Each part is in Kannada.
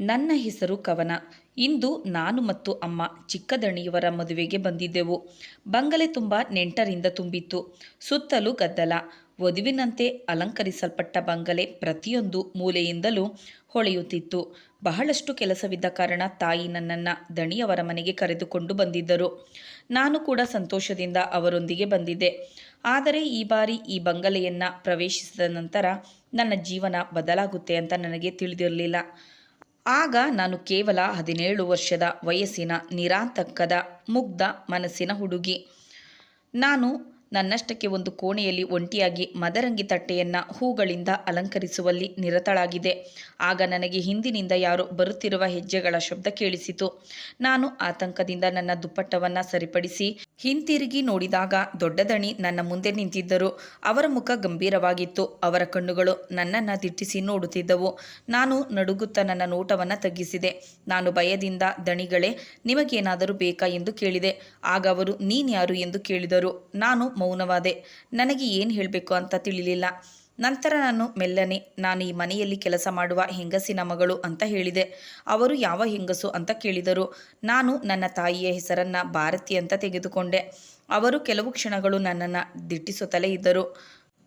ನನ್ನ ಹೆಸರು ಕವನ. ಇಂದು ನಾನು ಮತ್ತು ಅಮ್ಮ ಚಿಕ್ಕದಣಿಯವರ ಮದುವೆಗೆ ಬಂದಿದ್ದೆವು. ಬಂಗಲೆ ತುಂಬ ನೆಂಟರಿಂದ ತುಂಬಿತ್ತು. ಸುತ್ತಲೂ ಗದ್ದಲ. ವಧುವಿನಂತೆ ಅಲಂಕರಿಸಲ್ಪಟ್ಟ ಬಂಗಲೆ ಪ್ರತಿಯೊಂದು ಮೂಲೆಯಿಂದಲೂ ಹೊಳೆಯುತ್ತಿತ್ತು. ಬಹಳಷ್ಟು ಕೆಲಸವಿದ್ದ ಕಾರಣ ತಾಯಿ ನನ್ನನ್ನು ದಣಿಯವರ ಮನೆಗೆ ಕರೆದುಕೊಂಡು ಬಂದಿದ್ದರು. ನಾನು ಕೂಡ ಸಂತೋಷದಿಂದ ಅವರೊಂದಿಗೆ ಬಂದಿದ್ದೆ. ಆದರೆ ಈ ಬಾರಿ ಈ ಬಂಗಲೆಯನ್ನು ಪ್ರವೇಶಿಸಿದ ನಂತರ ನನ್ನ ಜೀವನ ಬದಲಾಗುತ್ತೆ ಅಂತ ನನಗೆ ತಿಳಿದಿರಲಿಲ್ಲ. ಆಗ ನಾನು ಕೇವಲ ಹದಿನೇಳು ವರ್ಷದ ವಯಸ್ಸಿನ ನಿರಾತಂಕದ, ಮುಗ್ಧ ಮನಸ್ಸಿನ ಹುಡುಗಿ. ನಾನು ನನ್ನಷ್ಟಕ್ಕೆ ಒಂದು ಕೋಣೆಯಲ್ಲಿ ಒಂಟಿಯಾಗಿ ಮದರಂಗಿ ತಟ್ಟೆಯನ್ನು ಹೂಗಳಿಂದ ಅಲಂಕರಿಸುವಲ್ಲಿ ನಿರತಳಾಗಿದೆ. ಆಗ ನನಗೆ ಹಿಂದಿನಿಂದ ಯಾರೋ ಬರುತ್ತಿರುವ ಹೆಜ್ಜೆಗಳ ಶಬ್ದ ಕೇಳಿಸಿತು. ನಾನು ಆತಂಕದಿಂದ ನನ್ನ ದುಪ್ಪಟ್ಟವನ್ನು ಸರಿಪಡಿಸಿ ಹಿಂತಿರುಗಿ ನೋಡಿದಾಗ ದೊಡ್ಡದಣಿ ನನ್ನ ಮುಂದೆ ನಿಂತಿದ್ದರು. ಅವರ ಮುಖ ಗಂಭೀರವಾಗಿತ್ತು. ಅವರ ಕಣ್ಣುಗಳು ನನ್ನನ್ನು ದಿಟ್ಟಿಸಿ ನೋಡುತ್ತಿದ್ದವು. ನಾನು ನಡುಗುತ್ತಾ ನನ್ನ ನೋಟವನ್ನು ತಗ್ಗಿಸಿದೆ. ನಾನು ಭಯದಿಂದ, ದಣಿಗಳೇ, ನಿಮಗೇನಾದರೂ ಬೇಕಾ ಎಂದು ಕೇಳಿದೆ. ಆಗ ಅವರು ನೀನ್ಯಾರು ಎಂದು ಕೇಳಿದರು. ನಾನು ಮೌನವಾದೆ. ನನಗೆ ಏನು ಹೇಳಬೇಕು ಅಂತ ತಿಳಿಲಿಲ್ಲ. ನಂತರ ನಾನು, ಮೆಲ್ಲನೆ, ನಾನು ಈ ಮನೆಯಲ್ಲಿ ಕೆಲಸ ಮಾಡುವ ಹೆಂಗಸಿನ ಮಗಳು ಅಂತ ಹೇಳಿದೆ. ಅವರು, ಯಾವ ಹೆಂಗಸು? ಅಂತ ಕೇಳಿದರು. ನಾನು ನನ್ನ ತಾಯಿಯ ಹೆಸರನ್ನು ಭಾರತಿ ಅಂತ ತೆಗೆದುಕೊಂಡೆ. ಅವರು ಕೆಲವು ಕ್ಷಣಗಳು ನನ್ನನ್ನು ದಿಟ್ಟಿಸುತ್ತಲೇ ಇದ್ದರು.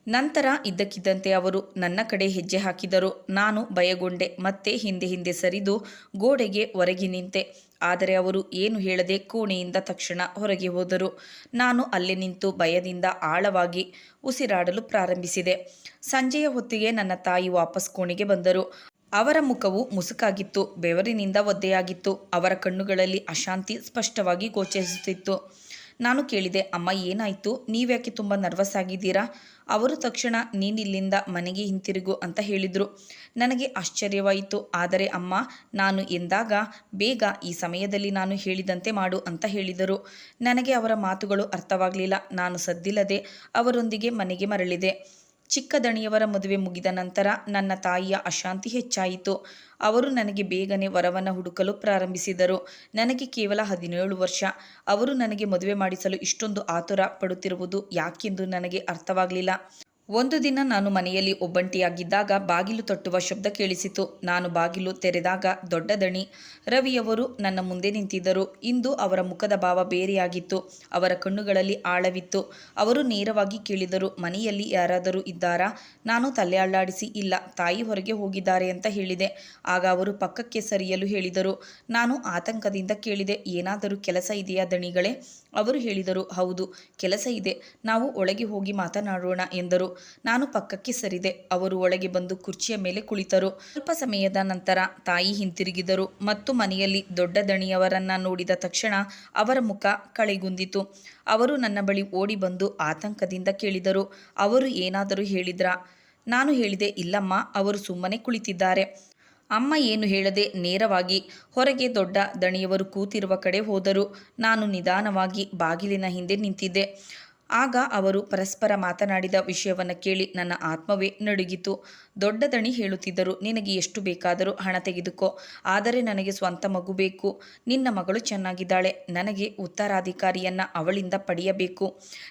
ನಂತರ ಇದ್ದಕ್ಕಿದ್ದಂತೆ ಅವರು ನನ್ನ ಕಡೆ ಹೆಜ್ಜೆ ಹಾಕಿದರು. ನಾನು ಭಯಗೊಂಡೆ. ಮತ್ತೆ ಹಿಂದೆ ಹಿಂದೆ ಸರಿದು ಗೋಡೆಗೆ ಹೊರಗೆ ನಿಂತೆ. ಆದರೆ ಅವರು ಏನು ಹೇಳದೆ ಕೋಣೆಯಿಂದ ತಕ್ಷಣ ಹೊರಗೆ ಹೋದರು. ನಾನು ಅಲ್ಲೇ ನಿಂತು ಭಯದಿಂದ ಆಳವಾಗಿ ಉಸಿರಾಡಲು ಪ್ರಾರಂಭಿಸಿದೆ. ಸಂಜೆಯ ಹೊತ್ತಿಗೆ ನನ್ನ ತಾಯಿ ವಾಪಸ್ ಕೋಣೆಗೆ ಬಂದರು. ಅವರ ಮುಖವು ಮುಸುಕಾಗಿತ್ತು, ಬೆವರಿನಿಂದ ಒದ್ದೆಯಾಗಿತ್ತು, ಅವರ ಕಣ್ಣುಗಳಲ್ಲಿ ಅಶಾಂತಿ ಸ್ಪಷ್ಟವಾಗಿ ಗೋಚರಿಸುತ್ತಿತ್ತು. ನಾನು ಕೇಳಿದೆ, ಅಮ್ಮ, ಏನಾಯಿತು? ನೀವ್ಯಾಕೆ ತುಂಬ ನರ್ವಸ್ ಆಗಿದ್ದೀರಾ? ಅವರು ತಕ್ಷಣ ನೀನಿಲ್ಲಿಂದ ಮನೆಗೆ ಹಿಂತಿರುಗು ಅಂತ ಹೇಳಿದರು. ನನಗೆ ಆಶ್ಚರ್ಯವಾಯಿತು. ಆದರೆ ಅಮ್ಮ, ನಾನು ಎಂದಾಗ ಬೇಗ ಈ ಸಮಯದಲ್ಲಿ ನಾನು ಹೇಳಿದಂತೆ ಮಾಡು ಅಂತ ಹೇಳಿದರು. ನನಗೆ ಅವರ ಮಾತುಗಳು ಅರ್ಥವಾಗಲಿಲ್ಲ. ನಾನು ಸದ್ದಿಲ್ಲದೆ ಅವರೊಂದಿಗೆ ಮನೆಗೆ ಮರಳಿದೆ. ಚಿಕ್ಕ ದಣಿಯವರ ಮದುವೆ ಮುಗಿದ ನಂತರ ನನ್ನ ತಾಯಿಯ ಅಶಾಂತಿ ಹೆಚ್ಚಾಯಿತು. ಅವರು ನನಗೆ ಬೇಗನೆ ವರವನ್ನು ಹುಡುಕಲು ಪ್ರಾರಂಭಿಸಿದರು. ನನಗೆ ಕೇವಲ ಹದಿನೇಳು ವರ್ಷ. ಅವರು ನನಗೆ ಮದುವೆ ಮಾಡಿಸಲು ಇಷ್ಟೊಂದು ಆತುರ ಪಡುತ್ತಿರುವುದು ಯಾಕೆಂದು ನನಗೆ ಅರ್ಥವಾಗಲಿಲ್ಲ. ಒಂದು ದಿನ ನಾನು ಮನೆಯಲ್ಲಿ ಒಬ್ಬಂಟಿಯಾಗಿದ್ದಾಗ ಬಾಗಿಲು ತಟ್ಟುವ ಶಬ್ದ ಕೇಳಿಸಿತು. ನಾನು ಬಾಗಿಲು ತೆರೆದಾಗ ದೊಡ್ಡ ದಣಿ. ರವಿಯವರು ನನ್ನ ಮುಂದೆ ನಿಂತಿದ್ದರು. ಇಂದು ಅವರ ಮುಖದ ಭಾವ ಬೇರೆಯಾಗಿತ್ತು. ಅವರ ಕಣ್ಣುಗಳಲ್ಲಿ ಆಳವಿತ್ತು. ಅವರು ನೇರವಾಗಿ ಕೇಳಿದರು, ಮನೆಯಲ್ಲಿ ಯಾರಾದರೂ ಇದ್ದಾರಾ? ನಾನು ತಲೆ ಅಲ್ಲಾಡಿಸಿ ಇಲ್ಲ, ತಾಯಿ ಹೊರಗೆ ಹೋಗಿದ್ದಾರೆ ಅಂತ ಹೇಳಿದೆ. ಆಗ ಅವರು ಪಕ್ಕಕ್ಕೆ ಸರಿಯಲು ಹೇಳಿದರು. ನಾನು ಆತಂಕದಿಂದ ಕೇಳಿದೆ, ಏನಾದರೂ ಕೆಲಸ ಇದೆಯಾ ದಣಿಗಳೇ? ಅವರು ಹೇಳಿದರು, ಹೌದು, ಕೆಲಸ ಇದೆ, ನಾವು ಒಳಗೆ ಹೋಗಿ ಮಾತನಾಡೋಣ ಎಂದರು. ನಾನು ಪಕ್ಕಕ್ಕೆ ಸರಿದೆ. ಅವರು ಒಳಗೆ ಬಂದು ಕುರ್ಚಿಯ ಮೇಲೆ ಕುಳಿತರು. ಸ್ವಲ್ಪ ಸಮಯದ ನಂತರ ತಾಯಿ ಹಿಂತಿರುಗಿದರು ಮತ್ತು ಮನೆಯಲ್ಲಿ ದೊಡ್ಡ ದಣಿಯವರನ್ನ ನೋಡಿದ ತಕ್ಷಣ ಅವರ ಮುಖ ಕಳೆಗುಂದಿತು. ಅವರು ನನ್ನ ಬಳಿ ಓಡಿ ಬಂದು ಆತಂಕದಿಂದ ಕೇಳಿದರು, ಅವರು ಏನಾದರೂ ಹೇಳಿದ್ರಾ? ನಾನು ಹೇಳಿದೆ, ಇಲ್ಲಮ್ಮ, ಅವರು ಸುಮ್ಮನೆ ಕುಳಿತಿದ್ದಾರೆ. ಅಮ್ಮ ಏನು ಹೇಳದೆ ನೇರವಾಗಿ ಹೊರಗೆ ದೊಡ್ಡ ದಣಿಯವರು ಕೂತಿರುವ ಕಡೆ ಹೋದರು. ನಾನು ನಿಧಾನವಾಗಿ ಬಾಗಿಲಿನ ಹಿಂದೆ ನಿಂತಿದ್ದೆ. ಆಗ ಅವರು ಪರಸ್ಪರ ಮಾತನಾಡಿದ ವಿಷಯವನ್ನು ಕೇಳಿ ನನ್ನ ಆತ್ಮವೇ ನಡುಗಿತು. ದೊಡ್ಡ ದಣಿ ಹೇಳುತ್ತಿದ್ದರು, ನಿನಗೆ ಎಷ್ಟು ಬೇಕಾದರೂ ಹಣ ತೆಗೆದುಕೋ, ಆದರೆ ನನಗೆ ಸ್ವಂತ ಮಗು ಬೇಕು. ನಿನ್ನ ಮಗಳು ಚೆನ್ನಾಗಿದ್ದಾಳೆ, ನನಗೆ ಉತ್ತರಾಧಿಕಾರಿಯನ್ನು ಅವಳಿಂದ ಪಡೆಯಬೇಕು.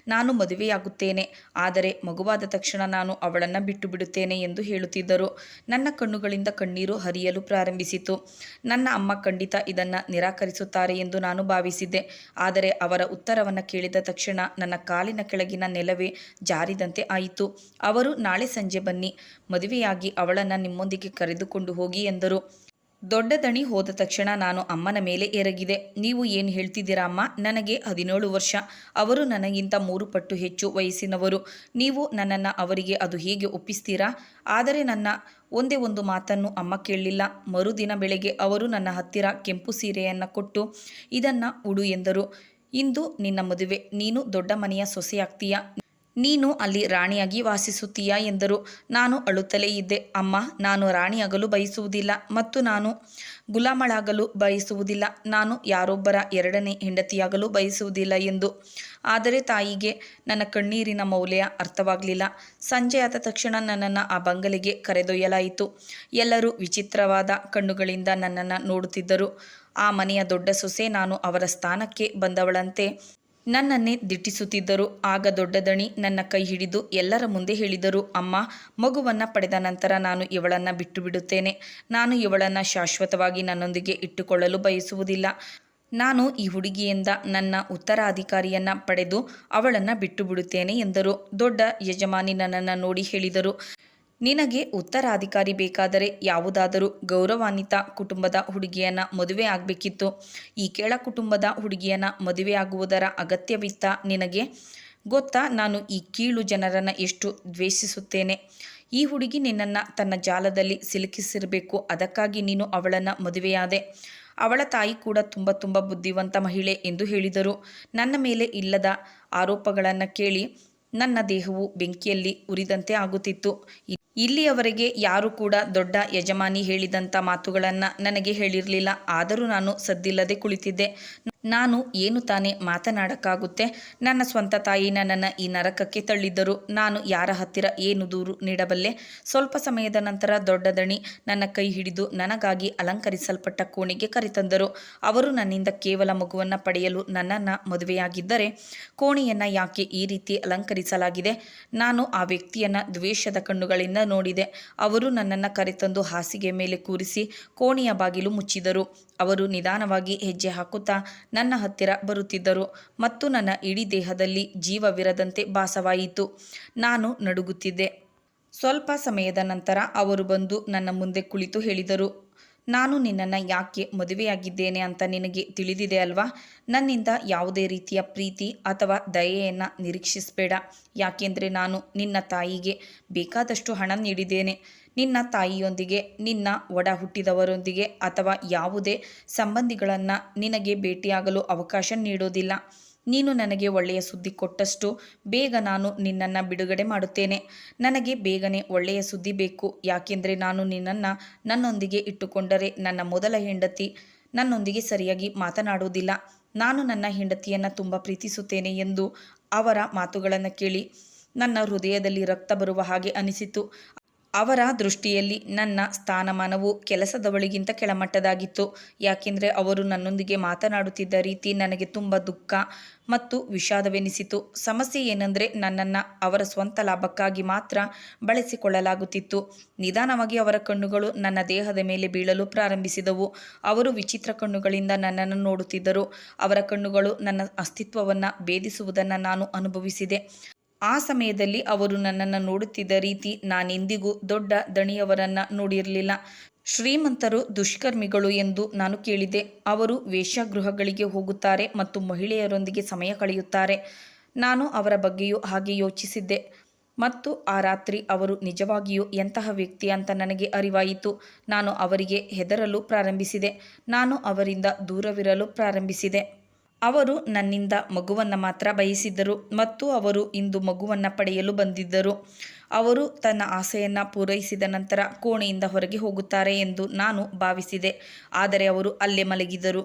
ನಾನು ಮದುವೆಯಾಗುತ್ತೇನೆ, ಆದರೆ ಮಗುವಾದ ತಕ್ಷಣ ನಾನು ಅವಳನ್ನು ಬಿಟ್ಟು ಬಿಡುತ್ತೇನೆ ಎಂದು ಹೇಳುತ್ತಿದ್ದರು. ನನ್ನ ಕಣ್ಣುಗಳಿಂದ ಕಣ್ಣೀರು ಹರಿಯಲು ಪ್ರಾರಂಭಿಸಿತು. ನನ್ನ ಅಮ್ಮ ಖಂಡಿತ ಇದನ್ನು ನಿರಾಕರಿಸುತ್ತಾರೆ ಎಂದು ನಾನು ಭಾವಿಸಿದ್ದೆ, ಆದರೆ ಅವರ ಉತ್ತರವನ್ನು ಕೇಳಿದ ತಕ್ಷಣ ನನ್ನ ಕಾಲಿನ ಕೆಳಗಿನ ನೆಲವೇ ಜಾರಿದಂತೆ ಆಯಿತು. ಅವರು, ನಾಳೆ ಸಂಜೆ ಬನ್ನಿ. ಮದುವೆಯಾಗಿ ಅವಳನ್ನು ನಿಮ್ಮೊಂದಿಗೆ ಕರೆದುಕೊಂಡು ಹೋಗಿ ಎಂದರು. ದೊಡ್ಡ ದಣಿ ಹೋದ ತಕ್ಷಣ ನಾನು ಅಮ್ಮನ ಮೇಲೆ ಎರಗಿದೆ. ನೀವು ಏನು ಹೇಳ್ತಿದ್ದೀರಾ ಅಮ್ಮ? ನನಗೆ ಹದಿನೇಳು ವರ್ಷ. ಅವರು ನನಗಿಂತ ಮೂರು ಪಟ್ಟು ಹೆಚ್ಚು ವಯಸ್ಸಿನವರು. ನೀವು ನನ್ನನ್ನು ಅವರಿಗೆ ಅದು ಹೇಗೆ ಒಪ್ಪಿಸ್ತೀರಾ? ಆದರೆ ನನ್ನ ಒಂದೇ ಒಂದು ಮಾತನ್ನು ಅಮ್ಮ ಕೇಳಲಿಲ್ಲ. ಮರುದಿನ ಬೆಳಗ್ಗೆ ಅವರು ನನ್ನ ಹತ್ತಿರ ಕೆಂಪು ಸೀರೆಯನ್ನು ಕೊಟ್ಟು, ಇದನ್ನು ಉಡು ಎಂದರು. ಇಂದು ನಿನ್ನ ಮದುವೆ. ನೀನು ದೊಡ್ಡ ಮನೆಯ ಸೊಸೆಯಾಗ್ತೀಯ? ನೀನು ಅಲ್ಲಿ ರಾಣಿಯಾಗಿ ವಾಸಿಸುತ್ತೀಯಾ ಎಂದರು. ನಾನು ಅಳುತ್ತಲೇ ಇದ್ದೆ. ಅಮ್ಮ, ನಾನು ರಾಣಿಯಾಗಲು ಬಯಸುವುದಿಲ್ಲ ಮತ್ತು ನಾನು ಗುಲಾಮಳಾಗಲು ಬಯಸುವುದಿಲ್ಲ. ನಾನು ಯಾರೊಬ್ಬರ ಎರಡನೇ ಹೆಂಡತಿಯಾಗಲು ಬಯಸುವುದಿಲ್ಲ ಎಂದು. ಆದರೆ ತಾಯಿಗೆ ನನ್ನ ಕಣ್ಣೀರಿನ ಮೌಲ್ಯ ಅರ್ಥವಾಗಲಿಲ್ಲ. ಸಂಜೆಯಾದ ತಕ್ಷಣ ನನ್ನನ್ನು ಆ ಬಂಗಲೆಗೆ ಕರೆದೊಯ್ಯಲಾಯಿತು. ಎಲ್ಲರೂ ವಿಚಿತ್ರವಾದ ಕಣ್ಣುಗಳಿಂದ ನನ್ನನ್ನು ನೋಡುತ್ತಿದ್ದರು. ಆ ಮನೆಯ ದೊಡ್ಡ ಸೊಸೆ ನಾನು ಅವರ ಸ್ಥಾನಕ್ಕೆ ಬಂದವಳಂತೆ. ನನ್ನನ್ನೇ ದಿಟ್ಟಿಸುತ್ತಿದ್ದರು. ಆಗ ದೊಡ್ಡ ದಣಿ ನನ್ನ ಕೈ ಹಿಡಿದು ಎಲ್ಲರ ಮುಂದೆ ಹೇಳಿದರು, ಅಮ್ಮ, ಮಗುವನ್ನು ಪಡೆದ ನಂತರ ನಾನು ಇವಳನ್ನು ಬಿಟ್ಟು ಬಿಡುತ್ತೇನೆ ನಾನು ಇವಳನ್ನು ಶಾಶ್ವತವಾಗಿ ನನ್ನೊಂದಿಗೆ ಇಟ್ಟುಕೊಳ್ಳಲು ಬಯಸುವುದಿಲ್ಲ. ನಾನು ಈ ಹುಡುಗಿಯಿಂದ ನನ್ನ ಉತ್ತರಾಧಿಕಾರಿಯನ್ನು ಪಡೆದು ಅವಳನ್ನು ಬಿಟ್ಟು ಬಿಡುತ್ತೇನೆ ಎಂದರು. ದೊಡ್ಡ ಯಜಮಾನಿ ನನ್ನನ್ನು ನೋಡಿ ಹೇಳಿದರು. ನಿನಗೆ ಉತ್ತರಾಧಿಕಾರಿ ಬೇಕಾದರೆ ಯಾವುದಾದರೂ ಗೌರವಾನ್ವಿತ ಕುಟುಂಬದ ಹುಡುಗಿಯನ್ನ ಮದುವೆ ಆಗಬೇಕಿತ್ತು. ಈ ಕೆಳ ಕುಟುಂಬದ ಹುಡುಗಿಯನ್ನು ಮದುವೆಯಾಗುವುದರ ಅಗತ್ಯವಿತ್ತ ನಿನಗೆ ಗೊತ್ತಾ? ನಾನು ಈ ಕೀಳು ಜನರನ್ನು ಎಷ್ಟು ದ್ವೇಷಿಸುತ್ತೇನೆ. ಈ ಹುಡುಗಿ ನಿನ್ನನ್ನು ತನ್ನ ಜಾಲದಲ್ಲಿ ಸಿಲುಕಿಸಿರಬೇಕು. ಅದಕ್ಕಾಗಿ ನೀನು ಅವಳನ್ನು ಮದುವೆಯಾದೆ. ಅವಳ ತಾಯಿ ಕೂಡ ತುಂಬ ತುಂಬ ಬುದ್ಧಿವಂತ ಮಹಿಳೆ ಎಂದು ಹೇಳಿದರು. ನನ್ನ ಮೇಲೆ ಇಲ್ಲದ ಆರೋಪಗಳನ್ನು ಕೇಳಿ ನನ್ನ ದೇಹವು ಬೆಂಕಿಯಲ್ಲಿ ಉರಿದಂತೆ ಆಗುತ್ತಿತ್ತು. ಇಲ್ಲಿಯವರೆಗೆ ಯಾರು ಕೂಡ ದೊಡ್ಡ ಯಜಮಾನಿ ಹೇಳಿದಂಥ ಮಾತುಗಳನ್ನು ನನಗೆ ಹೇಳಿರಲಿಲ್ಲ. ಆದರೂ ನಾನು ಸದ್ದಿಲ್ಲದೆ ಕುಳಿತಿದ್ದೆ. ನಾನು ಏನು ತಾನೇ ಮಾತನಾಡಕ್ಕಾಗುತ್ತೆ? ನನ್ನ ಸ್ವಂತ ತಾಯಿ ನನ್ನನ್ನು ಈ ನರಕಕ್ಕೆ ತಳ್ಳಿದ್ದರು. ನಾನು ಯಾರ ಹತ್ತಿರ ಏನು ದೂರು ನೀಡಬಲ್ಲೆ? ಸ್ವಲ್ಪ ಸಮಯದ ನಂತರ ದೊಡ್ಡ ದಣಿ ನನ್ನ ಕೈ ಹಿಡಿದು ನನಗಾಗಿ ಅಲಂಕರಿಸಲ್ಪಟ್ಟ ಕೋಣೆಗೆ ಕರೆತಂದರು. ಅವರು ನನ್ನಿಂದ ಕೇವಲ ಮಗುವನ್ನು ಪಡೆಯಲು ನನ್ನನ್ನು ಮದುವೆಯಾಗಿದ್ದರೆ ಕೋಣೆಯನ್ನು ಯಾಕೆ ಈ ರೀತಿ ಅಲಂಕರಿಸಲಾಗಿದೆ? ನಾನು ಆ ವ್ಯಕ್ತಿಯನ್ನು ದ್ವೇಷದ ಕಣ್ಣುಗಳಿಂದ ನೋಡಿದೆ. ಅವರು ನನ್ನನ್ನು ಕರೆತಂದು ಹಾಸಿಗೆ ಮೇಲೆ ಕೂರಿಸಿ ಕೋಣೆಯ ಬಾಗಿಲು ಮುಚ್ಚಿದರು. ಅವರು ನಿಧಾನವಾಗಿ ಹೆಜ್ಜೆ ಹಾಕುತ್ತಾ ನನ್ನ ಹತ್ತಿರ ಬರುತ್ತಿದ್ದರು ಮತ್ತು ನನ್ನ ಇಡೀ ದೇಹದಲ್ಲಿ ಜೀವವಿರದಂತೆ ಭಾಸವಾಯಿತು. ನಾನು ನಡುಗುತ್ತಿದ್ದೆ. ಸ್ವಲ್ಪ ಸಮಯದ ನಂತರ ಅವರು ಬಂದು ನನ್ನ ಮುಂದೆ ಕುಳಿತು ಹೇಳಿದರು. ನಾನು ನಿನ್ನನ್ನು ಯಾಕೆ ಮದುವೆಯಾಗಿದ್ದೇನೆ ಅಂತ ನಿನಗೆ ತಿಳಿದಿದೆ ಅಲ್ವಾ? ನನ್ನಿಂದ ಯಾವುದೇ ರೀತಿಯ ಪ್ರೀತಿ ಅಥವಾ ದಯೆಯನ್ನು ನಿರೀಕ್ಷಿಸಬೇಡ. ಯಾಕೆಂದರೆ ನಾನು ನಿನ್ನ ತಾಯಿಗೆ ಬೇಕಾದಷ್ಟು ಹಣ ನೀಡಿದ್ದೇನೆ. ನಿನ್ನ ತಾಯಿಯೊಂದಿಗೆ, ನಿನ್ನ ಒಡ ಹುಟ್ಟಿದವರೊಂದಿಗೆ ಅಥವಾ ಯಾವುದೇ ಸಂಬಂಧಿಗಳನ್ನು ನಿನಗೆ ಭೇಟಿಯಾಗಲು ಅವಕಾಶ ನೀಡೋದಿಲ್ಲ. ನೀನು ನನಗೆ ಒಳ್ಳೆಯ ಸುದ್ದಿ ಕೊಟ್ಟಷ್ಟು ಬೇಗ ನಾನು ನಿನ್ನನ್ನು ಬಿಡುಗಡೆ ಮಾಡುತ್ತೇನೆ. ನನಗೆ ಬೇಗನೆ ಒಳ್ಳೆಯ ಸುದ್ದಿ ಬೇಕು. ಯಾಕೆಂದರೆ ನಾನು ನಿನ್ನನ್ನು ನನ್ನೊಂದಿಗೆ ಇಟ್ಟುಕೊಂಡರೆ ನನ್ನ ಮೊದಲ ಹೆಂಡತಿ ನನ್ನೊಂದಿಗೆ ಸರಿಯಾಗಿ ಮಾತನಾಡುವುದಿಲ್ಲ. ನಾನು ನನ್ನ ಹೆಂಡತಿಯನ್ನು ತುಂಬ ಪ್ರೀತಿಸುತ್ತೇನೆ ಎಂದು ಅವರ ಮಾತುಗಳನ್ನು ಕೇಳಿ ನನ್ನ ಹೃದಯದಲ್ಲಿ ರಕ್ತ ಬರುವ ಹಾಗೆ ಅನಿಸಿತು. ಅವರ ದೃಷ್ಟಿಯಲ್ಲಿ ನನ್ನ ಸ್ಥಾನಮಾನವು ಕೆಲಸದವಳಿಗಿಂತ ಕೆಳಮಟ್ಟದಾಗಿತ್ತು. ಯಾಕೆಂದರೆ ಅವರು ನನ್ನೊಂದಿಗೆ ಮಾತನಾಡುತ್ತಿದ್ದ ರೀತಿ ನನಗೆ ತುಂಬ ದುಃಖ ಮತ್ತು ವಿಷಾದವೆನಿಸಿತು. ಸಮಸ್ಯೆ ಏನೆಂದರೆ ನನ್ನನ್ನು ಅವರ ಸ್ವಂತ ಲಾಭಕ್ಕಾಗಿ ಮಾತ್ರ ಬಳಸಿಕೊಳ್ಳಲಾಗುತ್ತಿತ್ತು. ನಿಧಾನವಾಗಿ ಅವರ ಕಣ್ಣುಗಳು ನನ್ನ ದೇಹದ ಮೇಲೆ ಬೀಳಲು ಪ್ರಾರಂಭಿಸಿದವು. ಅವರು ವಿಚಿತ್ರ ಕಣ್ಣುಗಳಿಂದ ನನ್ನನ್ನು ನೋಡುತ್ತಿದ್ದರು. ಅವರ ಕಣ್ಣುಗಳು ನನ್ನ ಅಸ್ತಿತ್ವವನ್ನು ಭೇದಿಸುವುದನ್ನು ನಾನು ಅನುಭವಿಸಿದೆ. ಆ ಸಮಯದಲ್ಲಿ ಅವರು ನನ್ನನ್ನು ನೋಡುತ್ತಿದ್ದ ರೀತಿ ನಾನೆಂದಿಗೂ ದೊಡ್ಡ ದಣಿಯವರನ್ನು ನೋಡಿರಲಿಲ್ಲ. ಶ್ರೀಮಂತರು ದುಷ್ಕರ್ಮಿಗಳು ಎಂದು ನಾನು ಕೇಳಿದೆ. ಅವರು ವೇಶ್ಯಾಗೃಹಗಳಿಗೆ ಹೋಗುತ್ತಾರೆ ಮತ್ತು ಮಹಿಳೆಯರೊಂದಿಗೆ ಸಮಯ ಕಳೆಯುತ್ತಾರೆ. ನಾನು ಅವರ ಬಗ್ಗೆಯೂ ಹಾಗೆ ಯೋಚಿಸಿದ್ದೆ. ಮತ್ತು ಆ ರಾತ್ರಿ ಅವರು ನಿಜವಾಗಿಯೂ ಎಂತಹ ವ್ಯಕ್ತಿ ಅಂತ ನನಗೆ ಅರಿವಾಯಿತು. ನಾನು ಅವರಿಗೆ ಹೆದರಲು ಪ್ರಾರಂಭಿಸಿದೆ. ನಾನು ಅವರಿಂದ ದೂರವಿರಲು ಪ್ರಾರಂಭಿಸಿದೆ. ಅವರು ನನ್ನಿಂದ ಮಗುವನ್ನು ಮಾತ್ರ ಬಯಸಿದ್ದರು ಮತ್ತು ಅವರು ಇಂದು ಮಗುವನ್ನು ಪಡೆಯಲು ಬಂದಿದ್ದರು. ಅವರು ತನ್ನ ಆಸೆಯನ್ನು ಪೂರೈಸಿದ ನಂತರ ಕೋಣೆಯಿಂದ ಹೊರಗೆ ಹೋಗುತ್ತಾರೆ ಎಂದು ನಾನು ಭಾವಿಸಿದೆ. ಆದರೆ ಅವರು ಅಲ್ಲೇ ಮಲಗಿದರು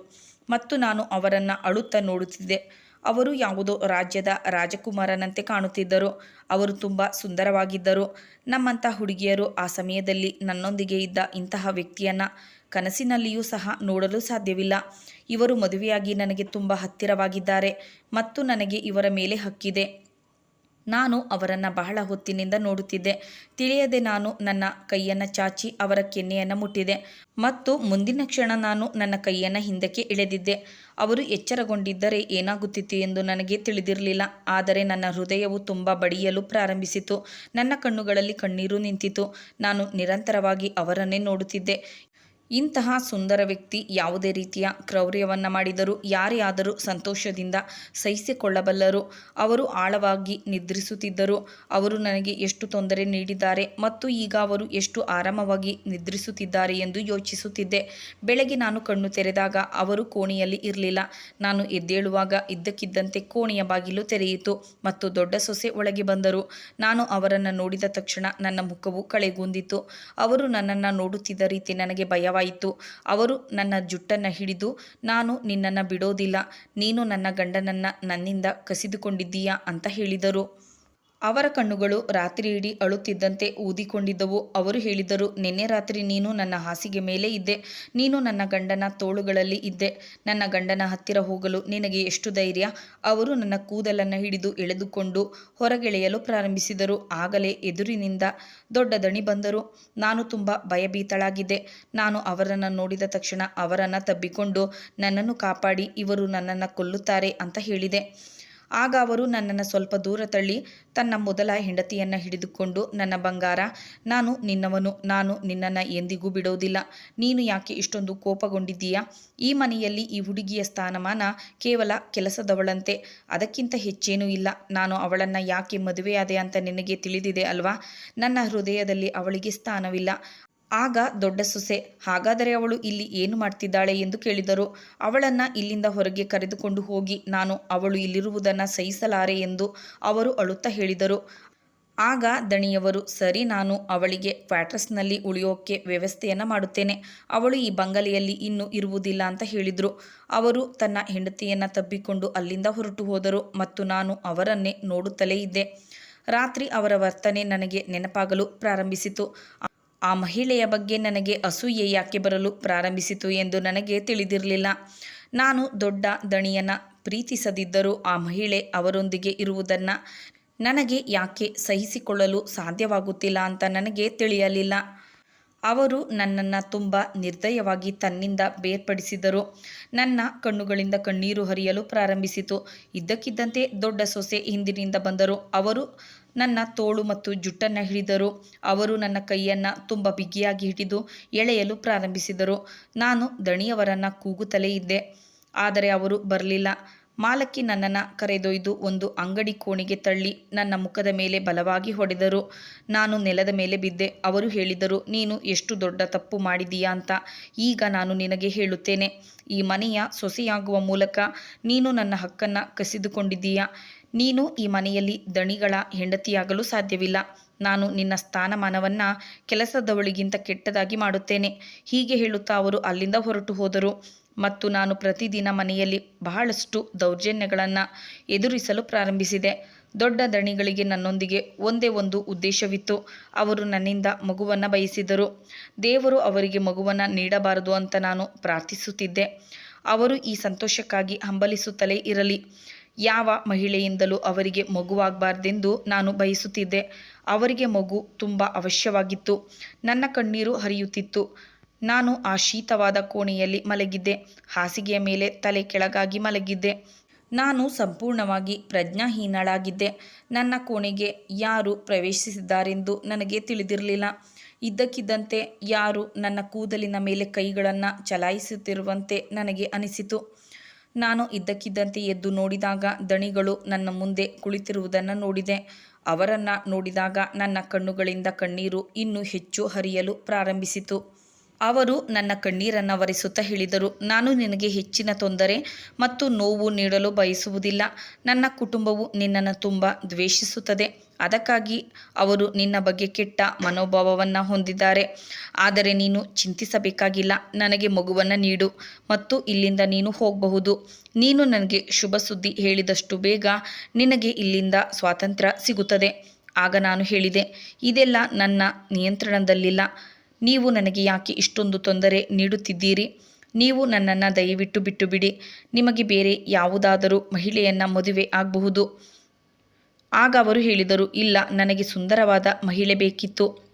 ಮತ್ತು ನಾನು ಅವರನ್ನು ಅಳುತ್ತಾ ನೋಡುತ್ತಿದ್ದೆ. ಅವರು ಯಾವುದೋ ರಾಜ್ಯದ ರಾಜಕುಮಾರನಂತೆ ಕಾಣುತ್ತಿದ್ದರು. ಅವರು ತುಂಬ ಸುಂದರವಾಗಿದ್ದರು. ನಮ್ಮಂಥ ಹುಡುಗಿಯರು ಆ ಸಮಯದಲ್ಲಿ ನನ್ನೊಂದಿಗೆ ಇದ್ದ ಇಂತಹ ವ್ಯಕ್ತಿಯನ್ನು ಕನಸಿನಲ್ಲಿಯೂ ಸಹ ನೋಡಲು ಸಾಧ್ಯವಿಲ್ಲ. ಇವರು ಮದುವೆಯಾಗಿ ನನಗೆ ತುಂಬ ಹತ್ತಿರವಾಗಿದ್ದಾರೆ ಮತ್ತು ನನಗೆ ಇವರ ಮೇಲೆ ಹಕ್ಕಿದೆ. ನಾನು ಅವರನ್ನು ಬಹಳ ಹೊತ್ತಿನಿಂದ ನೋಡುತ್ತಿದ್ದೆ. ತಿಳಿಯದೆ ನಾನು ನನ್ನ ಕೈಯನ್ನು ಚಾಚಿ ಅವರ ಕೆನ್ನೆಯನ್ನು ಮುಟ್ಟಿದೆ ಮತ್ತು ಮುಂದಿನ ಕ್ಷಣ ನಾನು ನನ್ನ ಕೈಯನ್ನು ಹಿಂದಕ್ಕೆ ಎಳೆದಿದ್ದೆ. ಅವರು ಎಚ್ಚರಗೊಂಡಿದ್ದರೆ ಏನಾಗುತ್ತಿತ್ತು ಎಂದು ನನಗೆ ತಿಳಿದಿರಲಿಲ್ಲ. ಆದರೆ ನನ್ನ ಹೃದಯವು ತುಂಬ ಬಡಿಯಲು ಪ್ರಾರಂಭಿಸಿತು. ನನ್ನ ಕಣ್ಣುಗಳಲ್ಲಿ ಕಣ್ಣೀರು ನಿಂತಿತು. ನಾನು ನಿರಂತರವಾಗಿ ಅವರನ್ನೇ ನೋಡುತ್ತಿದ್ದೆ. ಇಂತಹ ಸುಂದರ ವ್ಯಕ್ತಿ ಯಾವುದೇ ರೀತಿಯ ಕ್ರೌರ್ಯವನ್ನು ಮಾಡಿದರೂ ಯಾರೇ ಸಂತೋಷದಿಂದ ಸಹಿಸಿಕೊಳ್ಳಬಲ್ಲರು, ಅವರು ಆಳವಾಗಿ ನಿದ್ರಿಸುತ್ತಿದ್ದರು, ಅವರು ನನಗೆ ಎಷ್ಟು ತೊಂದರೆ ನೀಡಿದ್ದಾರೆ ಮತ್ತು ಈಗ ಅವರು ಎಷ್ಟು ಆರಾಮವಾಗಿ ನಿದ್ರಿಸುತ್ತಿದ್ದಾರೆ ಎಂದು ಯೋಚಿಸುತ್ತಿದ್ದೆ. ಬೆಳಗ್ಗೆ ನಾನು ಕಣ್ಣು ತೆರೆದಾಗ ಅವರು ಕೋಣೆಯಲ್ಲಿ ಇರಲಿಲ್ಲ. ನಾನು ಎದ್ದೇಳುವಾಗ ಇದ್ದಕ್ಕಿದ್ದಂತೆ ಕೋಣೆಯ ಬಾಗಿಲು ತೆರೆಯಿತು ಮತ್ತು ದೊಡ್ಡ ಸೊಸೆ ಒಳಗೆ ಬಂದರು. ನಾನು ಅವರನ್ನು ನೋಡಿದ ತಕ್ಷಣ ನನ್ನ ಮುಖವು ಕಳೆಗುಂದಿತು. ಅವರು ನನ್ನನ್ನು ನೋಡುತ್ತಿದ್ದ ರೀತಿ ನನಗೆ ಭಯವಾಯಿತು ಅವರು ನನ್ನ ಜುಟ್ಟನ್ನು ಹಿಡಿದು, ನಾನು ನಿನ್ನನ್ನು ಬಿಡೋದಿಲ್ಲ. ನೀನು ನನ್ನ ಗಂಡನನ್ನು ನನ್ನಿಂದ ಕಸಿದುಕೊಂಡಿದ್ದೀಯಾ? ಅಂತ ಹೇಳಿದರು. ಅವರ ಕಣ್ಣುಗಳು ರಾತ್ರಿಯಿಡೀ ಅಳುತ್ತಿದ್ದಂತೆ ಊದಿಕೊಂಡಿದ್ದವು. ಅವರು ಹೇಳಿದರು, ನಿನ್ನೆ ರಾತ್ರಿ ನೀನು ನನ್ನ ಹಾಸಿಗೆ ಮೇಲೆ ಇದ್ದೆ. ನೀನು ನನ್ನ ಗಂಡನ ತೋಳುಗಳಲ್ಲಿ ಇದ್ದೆ. ನನ್ನ ಗಂಡನ ಹತ್ತಿರ ಹೋಗಲು ನಿನಗೆ ಎಷ್ಟು ಧೈರ್ಯ? ಅವರು ನನ್ನ ಕೂದಲನ್ನು ಹಿಡಿದು ಎಳೆದುಕೊಂಡು ಹೊರಗೆಳೆಯಲು ಪ್ರಾರಂಭಿಸಿದರು. ಆಗಲೇ ಎದುರಿನಿಂದ ದೊಡ್ಡ ದಣಿ ಬಂದರು. ನಾನು ತುಂಬ ಭಯಭೀತಳಾಗಿದ್ದೆ. ನಾನು ಅವರನ್ನು ನೋಡಿದ ತಕ್ಷಣ ಅವರನ್ನು ತಬ್ಬಿಕೊಂಡು, ನನ್ನನ್ನು ಕಾಪಾಡಿ, ಇವರು ನನ್ನನ್ನು ಕೊಲ್ಲುತ್ತಾರೆ ಅಂತ ಹೇಳಿದೆ. ಆಗ ಅವರು ನನ್ನನ್ನು ಸ್ವಲ್ಪ ದೂರ ತಳ್ಳಿ ತನ್ನ ಮೊದಲ ಹೆಂಡತಿಯನ್ನು ಹಿಡಿದುಕೊಂಡು, ನನ್ನ ಬಂಗಾರ, ನಾನು ನಿನ್ನವನು, ನಾನು ನಿನ್ನನ್ನು ಎಂದಿಗೂ ಬಿಡೋದಿಲ್ಲ. ನೀನು ಯಾಕೆ ಇಷ್ಟೊಂದು ಕೋಪಗೊಂಡಿದ್ದೀಯಾ? ಈ ಮನೆಯಲ್ಲಿ ಈ ಹುಡುಗಿಯ ಸ್ಥಾನಮಾನ ಕೇವಲ ಕೆಲಸದವಳಂತೆ. ಅದಕ್ಕಿಂತ ಹೆಚ್ಚೇನೂ ಇಲ್ಲ. ನಾನು ಅವಳನ್ನು ಯಾಕೆ ಮದುವೆಯಾದೆ ಅಂತ ನಿನಗೆ ತಿಳಿದಿದೆ ಅಲ್ವಾ? ನನ್ನ ಹೃದಯದಲ್ಲಿ ಅವಳಿಗೆ ಸ್ಥಾನವಿಲ್ಲ. ಆಗ ದೊಡ್ಡ ಸೊಸೆ, ಹಾಗಾದರೆ ಅವಳು ಇಲ್ಲಿ ಏನು ಮಾಡ್ತಿದ್ದಾಳೆ ಎಂದು ಕೇಳಿದರು. ಅವಳನ್ನು ಇಲ್ಲಿಂದ ಹೊರಗೆ ಕರೆದುಕೊಂಡು ಹೋಗಿ, ನಾನು ಅವಳು ಇಲ್ಲಿರುವುದನ್ನು ಸಹಿಸಲಾರೆ ಎಂದು ಅವರು ಅಳುತ್ತಾ ಹೇಳಿದರು. ಆಗ ದಣಿಯವರು, ಸರಿ ನಾನು ಅವಳಿಗೆ ಕ್ವಾರ್ಟರ್ಸ್ನಲ್ಲಿ ಉಳಿಯೋಕ್ಕೆ ವ್ಯವಸ್ಥೆಯನ್ನು ಮಾಡುತ್ತೇನೆ. ಅವಳು ಈ ಬಂಗಲೆಯಲ್ಲಿ ಇನ್ನೂ ಇರುವುದಿಲ್ಲ ಅಂತ ಹೇಳಿದರು. ಅವರು ತನ್ನ ಹೆಂಡತಿಯನ್ನು ತಬ್ಬಿಕೊಂಡು ಅಲ್ಲಿಂದ ಹೊರಟು ಹೋದರು ಮತ್ತು ನಾನು ಅವರನ್ನೇ ನೋಡುತ್ತಲೇ ಇದ್ದೆ. ರಾತ್ರಿ ಅವರ ವರ್ತನೆ ನನಗೆ ನೆನಪಾಗಲು ಪ್ರಾರಂಭಿಸಿತು. ಆ ಮಹಿಳೆಯ ಬಗ್ಗೆ ನನಗೆ ಅಸೂಯೆ ಯಾಕೆ ಬರಲು ಪ್ರಾರಂಭಿಸಿತು ಎಂದು ನನಗೆ ತಿಳಿದಿರಲಿಲ್ಲ. ನಾನು ದೊಡ್ಡ ದಣಿಯನ ಪ್ರೀತಿಸದಿದ್ದರೂ ಆ ಮಹಿಳೆ ಅವರೊಂದಿಗೆ ಇರುವುದನ್ನು ನನಗೆ ಯಾಕೆ ಸಹಿಸಿಕೊಳ್ಳಲು ಸಾಧ್ಯವಾಗುತ್ತಿಲ್ಲ ಅಂತ ನನಗೆ ತಿಳಿಯಲಿಲ್ಲ. ಅವರು ನನ್ನನ್ನು ತುಂಬ ನಿರ್ದಯವಾಗಿ ತನ್ನಿಂದ ಬೇರ್ಪಡಿಸಿದರು. ನನ್ನ ಕಣ್ಣುಗಳಿಂದ ಕಣ್ಣೀರು ಹರಿಯಲು ಪ್ರಾರಂಭಿಸಿತು. ಇದ್ದಕ್ಕಿದ್ದಂತೆ ದೊಡ್ಡ ಸೊಸೆ ಹಿಂದಿನಿಂದ ಬಂದರು. ಅವರು ನನ್ನ ತೋಳು ಮತ್ತು ಜುಟ್ಟನ್ನು ಹಿಡಿದರು. ಅವರು ನನ್ನ ಕೈಯನ್ನು ತುಂಬ ಬಿಗಿಯಾಗಿ ಹಿಡಿದು ಎಳೆಯಲು ಪ್ರಾರಂಭಿಸಿದರು. ನಾನು ದಣಿಯವರನ್ನು ಕೂಗುತ್ತಲೇ ಇದ್ದೆ. ಆದರೆ ಅವರು ಬರಲಿಲ್ಲ. ಮಾಲಕಿ ನನ್ನನ್ನು ಕರೆದೊಯ್ದು ಒಂದು ಅಂಗಡಿ ಕೋಣೆಗೆ ತಳ್ಳಿ ನನ್ನ ಮುಖದ ಮೇಲೆ ಬಲವಾಗಿ ಹೊಡೆದರು. ನಾನು ನೆಲದ ಮೇಲೆ ಬಿದ್ದೆ. ಅವರು ಹೇಳಿದರು, ನೀನು ಎಷ್ಟು ದೊಡ್ಡ ತಪ್ಪು ಮಾಡಿದೀಯಾ ಅಂತ. ಈಗ ನಾನು ನಿನಗೆ ಹೇಳುತ್ತೇನೆ. ಈ ಮನೆಯ ಸೊಸೆಯಾಗುವ ಮೂಲಕ ನೀನು ನನ್ನ ಹಕ್ಕನ್ನು ಕಸಿದುಕೊಂಡಿದ್ದೀಯಾ? ನೀನು ಈ ಮನೆಯಲ್ಲಿ ದಣಿಗಳ ಹೆಂಡತಿಯಾಗಲು ಸಾಧ್ಯವಿಲ್ಲ. ನಾನು ನಿನ್ನ ಸ್ಥಾನಮಾನವನ್ನು ಕೆಲಸದವಳಿಗಿಂತ ಕೆಟ್ಟದಾಗಿ ಮಾಡುತ್ತೇನೆ. ಹೀಗೆ ಹೇಳುತ್ತಾ ಅವರು ಅಲ್ಲಿಂದ ಹೊರಟು ಹೋದರು. ಮತ್ತು ನಾನು ಪ್ರತಿದಿನ ಮನೆಯಲ್ಲಿ ಬಹಳಷ್ಟು ದೌರ್ಜನ್ಯಗಳನ್ನು ಎದುರಿಸಲು ಪ್ರಾರಂಭಿಸಿದೆ. ದೊಡ್ಡ ದಣಿಗಳಿಗೆ ನನ್ನೊಂದಿಗೆ ಒಂದೇ ಒಂದು ಉದ್ದೇಶವಿತ್ತು. ಅವರು ನನ್ನಿಂದ ಮಗುವನ್ನು ಬಯಸಿದರು. ದೇವರು ಅವರಿಗೆ ಮಗುವನ್ನು ನೀಡಬಾರದು ಅಂತ ನಾನು ಪ್ರಾರ್ಥಿಸುತ್ತಿದ್ದೆ. ಅವರು ಈ ಸಂತೋಷಕ್ಕಾಗಿ ಹಂಬಲಿಸುತ್ತಲೇ ಇರಲಿ. ಯಾವ ಮಹಿಳೆಯಿಂದಲೂ ಅವರಿಗೆ ಮಗುವಾಗಬಾರ್ದೆಂದು ನಾನು ಬಯಸುತ್ತಿದ್ದೆ. ಅವರಿಗೆ ಮಗು ತುಂಬ ಅವಶ್ಯವಾಗಿತ್ತು. ನನ್ನ ಕಣ್ಣೀರು ಹರಿಯುತ್ತಿತ್ತು. ನಾನು ಆ ಶೀತವಾದ ಕೋಣೆಯಲ್ಲಿ ಮಲಗಿದ್ದೆ. ಹಾಸಿಗೆಯ ಮೇಲೆ ತಲೆ ಕೆಳಗಾಗಿ ಮಲಗಿದ್ದೆ. ನಾನು ಸಂಪೂರ್ಣವಾಗಿ ಪ್ರಜ್ಞಾಹೀನಳಾಗಿದ್ದೆ. ನನ್ನ ಕೋಣೆಗೆ ಯಾರು ಪ್ರವೇಶಿಸಿದ್ದಾರೆಂದು ನನಗೆ ತಿಳಿದಿರಲಿಲ್ಲ. ಇದ್ದಕ್ಕಿದ್ದಂತೆ ಯಾರು ನನ್ನ ಕೂದಲಿನ ಮೇಲೆ ಕೈಗಳನ್ನು ಚಲಾಯಿಸುತ್ತಿರುವಂತೆ ನನಗೆ ಅನಿಸಿತು. ನಾನು ಇದ್ದಕ್ಕಿದ್ದಂತೆ ಎದ್ದು ನೋಡಿದಾಗ ದಣಿಗಳು ನನ್ನ ಮುಂದೆ ಕುಳಿತಿರುವುದನ್ನು ನೋಡಿದೆ. ಅವರನ್ನು ನೋಡಿದಾಗ ನನ್ನ ಕಣ್ಣುಗಳಿಂದ ಕಣ್ಣೀರು ಇನ್ನೂ ಹೆಚ್ಚು ಹರಿಯಲು ಪ್ರಾರಂಭಿಸಿತು. ಅವರು ನನ್ನ ಕಣ್ಣೀರನ್ನು ಒರೆಸುತ್ತಾ ಹೇಳಿದರು. ನಾನು ನಿನಗೆ ಹೆಚ್ಚಿನ ತೊಂದರೆ ಮತ್ತು ನೋವು ನೀಡಲು ಬಯಸುವುದಿಲ್ಲ. ನನ್ನ ಕುಟುಂಬವು ನಿನ್ನನ್ನು ತುಂಬ ದ್ವೇಷಿಸುತ್ತದೆ. ಅದಕ್ಕಾಗಿ ಅವರು ನಿನ್ನ ಬಗ್ಗೆ ಕೆಟ್ಟ ಮನೋಭಾವವನ್ನು ಹೊಂದಿದ್ದಾರೆ. ಆದರೆ ನೀನು ಚಿಂತಿಸಬೇಕಾಗಿಲ್ಲ. ನನಗೆ ಮಗುವನ್ನು ನೀಡು ಮತ್ತು ಇಲ್ಲಿಂದ ನೀನು ಹೋಗಬಹುದು. ನೀನು ನನಗೆ ಶುಭ ಸುದ್ದಿ ಹೇಳಿದಷ್ಟು ಬೇಗ ನಿನಗೆ ಇಲ್ಲಿಂದ ಸ್ವಾತಂತ್ರ್ಯ ಸಿಗುತ್ತದೆ. ಆಗ ನಾನು ಹೇಳಿದೆ, ಇದೆಲ್ಲ ನನ್ನ ನಿಯಂತ್ರಣದಲ್ಲಿಲ್ಲ. ನೀವು ನನಗೆ ಯಾಕೆ ಇಷ್ಟೊಂದು ತೊಂದರೆ ನೀಡುತ್ತಿದ್ದೀರಿ? ನೀವು ನನ್ನನ್ನು ದಯವಿಟ್ಟು ಬಿಟ್ಟು ಬಿಡಿ ನಿಮಗೆ ಬೇರೆ ಯಾವುದಾದರೂ ಮಹಿಳೆಯನ್ನು ಮದುವೆ ಆಗಬಹುದು? ಆಗ ಅವರು ಹೇಳಿದರು, ಇಲ್ಲ, ನನಗೆ ಸುಂದರವಾದ ಮಹಿಳೆ ಬೇಕಿತ್ತು.